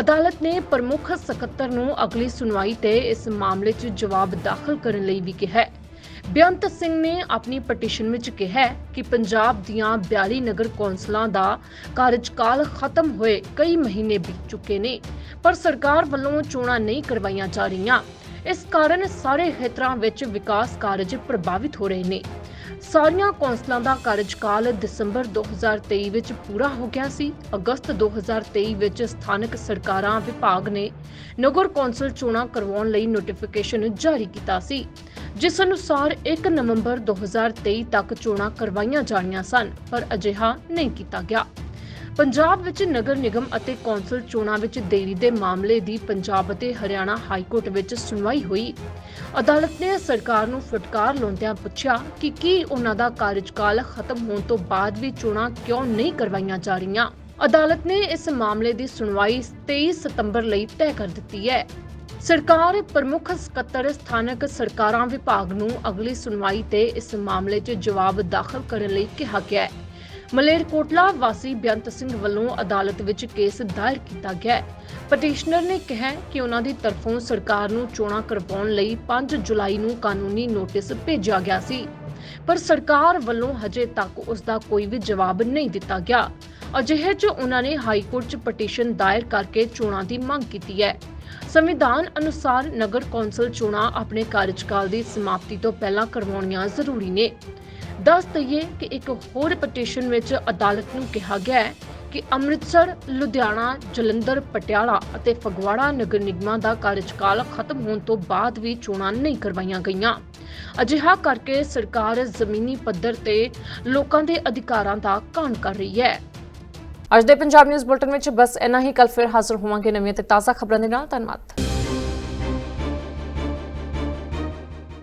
ਅਦਾਲਤ ਨੇ ਪ੍ਰਮੁੱਖ ਸਕੱਤਰ ਨੂੰ ਅਗਲੀ ਸੁਣਵਾਈ ਤੇ ਇਸ ਮਾਮਲੇ 'ਚ ਜਵਾਬ ਦਾਖਲ ਕਰਨ ਲਈ ਵੀ ਕਿਹਾ ਹੈ। ਬੇਅੰਤ ਸਿੰਘ ਨੇ ਆਪਣੀ ਪਟੀਸ਼ਨ ਵਿੱਚ ਕਿਹਾ ਕਿ ਪੰਜਾਬ ਦੀਆਂ 42 ਨਗਰ ਕੌਂਸਲਾਂ ਦਾ ਕਾਰਜਕਾਲ ਖਤਮ ਹੋਏ ਕਈ ਮਹੀਨੇ ਬੀਤ ਚੁੱਕੇ ਨੇ, ਪਰ ਸਰਕਾਰ ਵੱਲੋਂ ਚੋਣਾਂ ਨਹੀਂ ਕਰਵਾਈਆਂ ਜਾ ਰਹੀਆਂ। ਇਸ ਕਾਰਨ ਸਾਰੇ ਖੇਤਰਾਂ ਵਿੱਚ ਵਿਕਾਸ ਕਾਰਜ ਪ੍ਰਭਾਵਿਤ ਹੋ ਰਹੇ ਨੇ। ਸਾਰੀਆਂ ਕੌਂਸਲਾਂ ਦਾ ਕਾਰਜਕਾਲ ਦਸੰਬਰ 2023 ਵਿੱਚ ਪੂਰਾ ਹੋ ਗਿਆ ਸੀ। ਅਗਸਤ 2023 ਵਿੱਚ ਸਥਾਨਕ ਸਰਕਾਰਾਂ ਵਿਭਾਗ ਨੇ ਨਗਰ ਕੌਂਸਲ ਚੋਣਾਂ ਕਰਵਾਉਣ ਲਈ ਨੋਟੀਫਿਕੇਸ਼ਨ ਜਾਰੀ ਕੀਤਾ ਸੀ। ਜਿਸ ਅਨੁਸਾਰ 1 ਨਵੰਬਰ 2023 ਤੱਕ ਚੋਣਾਂ ਕਰਵਾਈਆਂ ਜਾਣੀਆਂ ਸਨ, ਪਰ ਅਜਿਹਾ ਨਹੀਂ ਕੀਤਾ ਗਿਆ। ਪੰਜਾਬ ਵਿੱਚ ਨਗਰ ਨਿਗਮ ਅਤੇ ਕੌਂਸਲ ਚੋਣਾਂ ਵਿੱਚ ਦੇਰੀ ਦੇ ਮਾਮਲੇ ਦੀ ਪੰਜਾਬ ਅਤੇ ਹਰਿਆਣਾ ਹਾਈ ਕੋਰਟ ਵਿੱਚ ਸੁਣਵਾਈ ਹੋਈ। ਅਦਾਲਤ ਨੇ ਸਰਕਾਰ ਨੂੰ ਫਟਕਾਰ ਲਾਉਂਦਿਆਂ ਪੁੱਛਿਆ ਕਿ ਕੀ ਉਹਨਾਂ ਦਾ ਕਾਰਜਕਾਲ ਖਤਮ ਹੋਣ ਤੋਂ ਬਾਅਦ ਵੀ ਚੋਣਾਂ ਕਿਉਂ ਨਹੀਂ ਕਰਵਾਈਆਂ ਜਾ ਰਹੀਆਂ। ਅਦਾਲਤ ਨੇ ਇਸ ਮਾਮਲੇ ਦੀ ਸੁਣਵਾਈ 23 ਸਤੰਬਰ ਲਈ ਤੈਅ ਕਰ ਦਿੱਤੀ ਹੈ। ਸਰਕਾਰ ਪ੍ਰਮੁੱਖ ਸਕੱਤਰ ਸਥਾਨਕ ਸਰਕਾਰਾਂ ਵਿਭਾਗ ਨੂੰ ਅਗਲੀ ਸੁਣਵਾਈ ਤੇ ਇਸ ਮਾਮਲੇ 'ਚ ਜਵਾਬ ਦਾਖਲ ਕਰਨ ਲਈ ਕਿਹਾ ਗਿਆ ਹੈ। ਮਲੇਰਕੋਟਲਾ ਵਾਸੀ ਬੇਅੰਤ ਸਿੰਘ ਵੱਲੋਂ ਅਦਾਲਤ ਵਿੱਚ ਕੇਸ ਦਾਇਰ ਕੀਤਾ ਗਿਆ ਹੈ। ਪਟੀਸ਼ਨਰ ਨੇ ਕਿਹਾ ਕਿ ਉਹਨਾਂ ਦੀ ਤਰਫੋਂ ਸਰਕਾਰ ਨੂੰ ਚੋਣਾਂ ਕਰਵਾਉਣ ਲਈ 5 ਜੁਲਾਈ ਨੂੰ ਕਾਨੂੰਨੀ ਨੋਟਿਸ ਭੇਜਿਆ ਗਿਆ ਸੀ। ਪਰ ਸਰਕਾਰ ਵੱਲੋਂ ਹਜੇ ਤੱਕ ਉਸ ਦਾ ਕੋਈ ਵੀ ਜਵਾਬ ਨਹੀਂ ਦਿੱਤਾ ਗਿਆ। ਅਜਿਹੇ 'ਚ ਉਹਨਾਂ ਨੇ ਹਾਈ ਕੋਰਟ 'ਚ ਪਟੀਸ਼ਨ ਦਾਇਰ ਕਰਕੇ ਚੋਣਾਂ ਦੀ ਮੰਗ ਕੀਤੀ ਹੈ। ਸੰਵਿਧਾਨ ਅਨੁਸਾਰ ਨਗਰ ਕੌਂਸਲ ਚੋਣਾਂ ਆਪਣੇ ਕਾਰਜਕਾਲ ਦੀ ਸਮਾਪਤੀ ਤੋਂ ਪਹਿਲਾਂ ਕਰਵਾਉਣੀਆਂ ਜ਼ਰੂਰੀ ਨੇ। ਦੱਸ ਦਈਏ ਕਿ ਇੱਕ ਹੋਰ ਪਟੀਸ਼ਨ ਵਿੱਚ ਅਦਾਲਤ ਨੂੰ ਕਿਹਾ ਗਿਆ ਹੈ ਕਿ ਅੰਮ੍ਰਿਤਸਰ, ਲੁਧਿਆਣਾ, ਜਲੰਧਰ, ਪਟਿਆਲਾ ਅਤੇ ਫਗਵਾੜਾ ਨਗਰ ਨਿਗਮਾਂ ਦਾ ਕਾਰਜਕਾਲ ਖਤਮ ਹੋਣ ਤੋਂ ਬਾਅਦ ਵੀ ਚੋਣਾਂ ਨਹੀਂ ਕਰਵਾਈਆਂ ਗਈਆਂ। ਅਜਿਹਾ ਕਰਕੇ ਸਰਕਾਰ ਜ਼ਮੀਨੀ ਪੱਧਰ ਤੇ ਲੋਕਾਂ ਦੇ ਅਧਿਕਾਰਾਂ ਦਾ ਘਾਣ ਕਰ ਰਹੀ ਹੈ। ਅੱਜ ਦੇ ਪੰਜਾਬ ਨਿਊਜ਼ ਬੁਲਟਨ ਵਿੱਚ ਬਸ ਇੰਨਾ ਹੀ। ਕੱਲ ਫਿਰ ਹਾਜ਼ਰ ਹੋਵਾਂਗੇ ਨਵੀਆਂ ਤੇ ਤਾਜ਼ਾ ਖਬਰਾਂ ਦੇ ਨਾਲ। ਧੰਨਵਾਦ।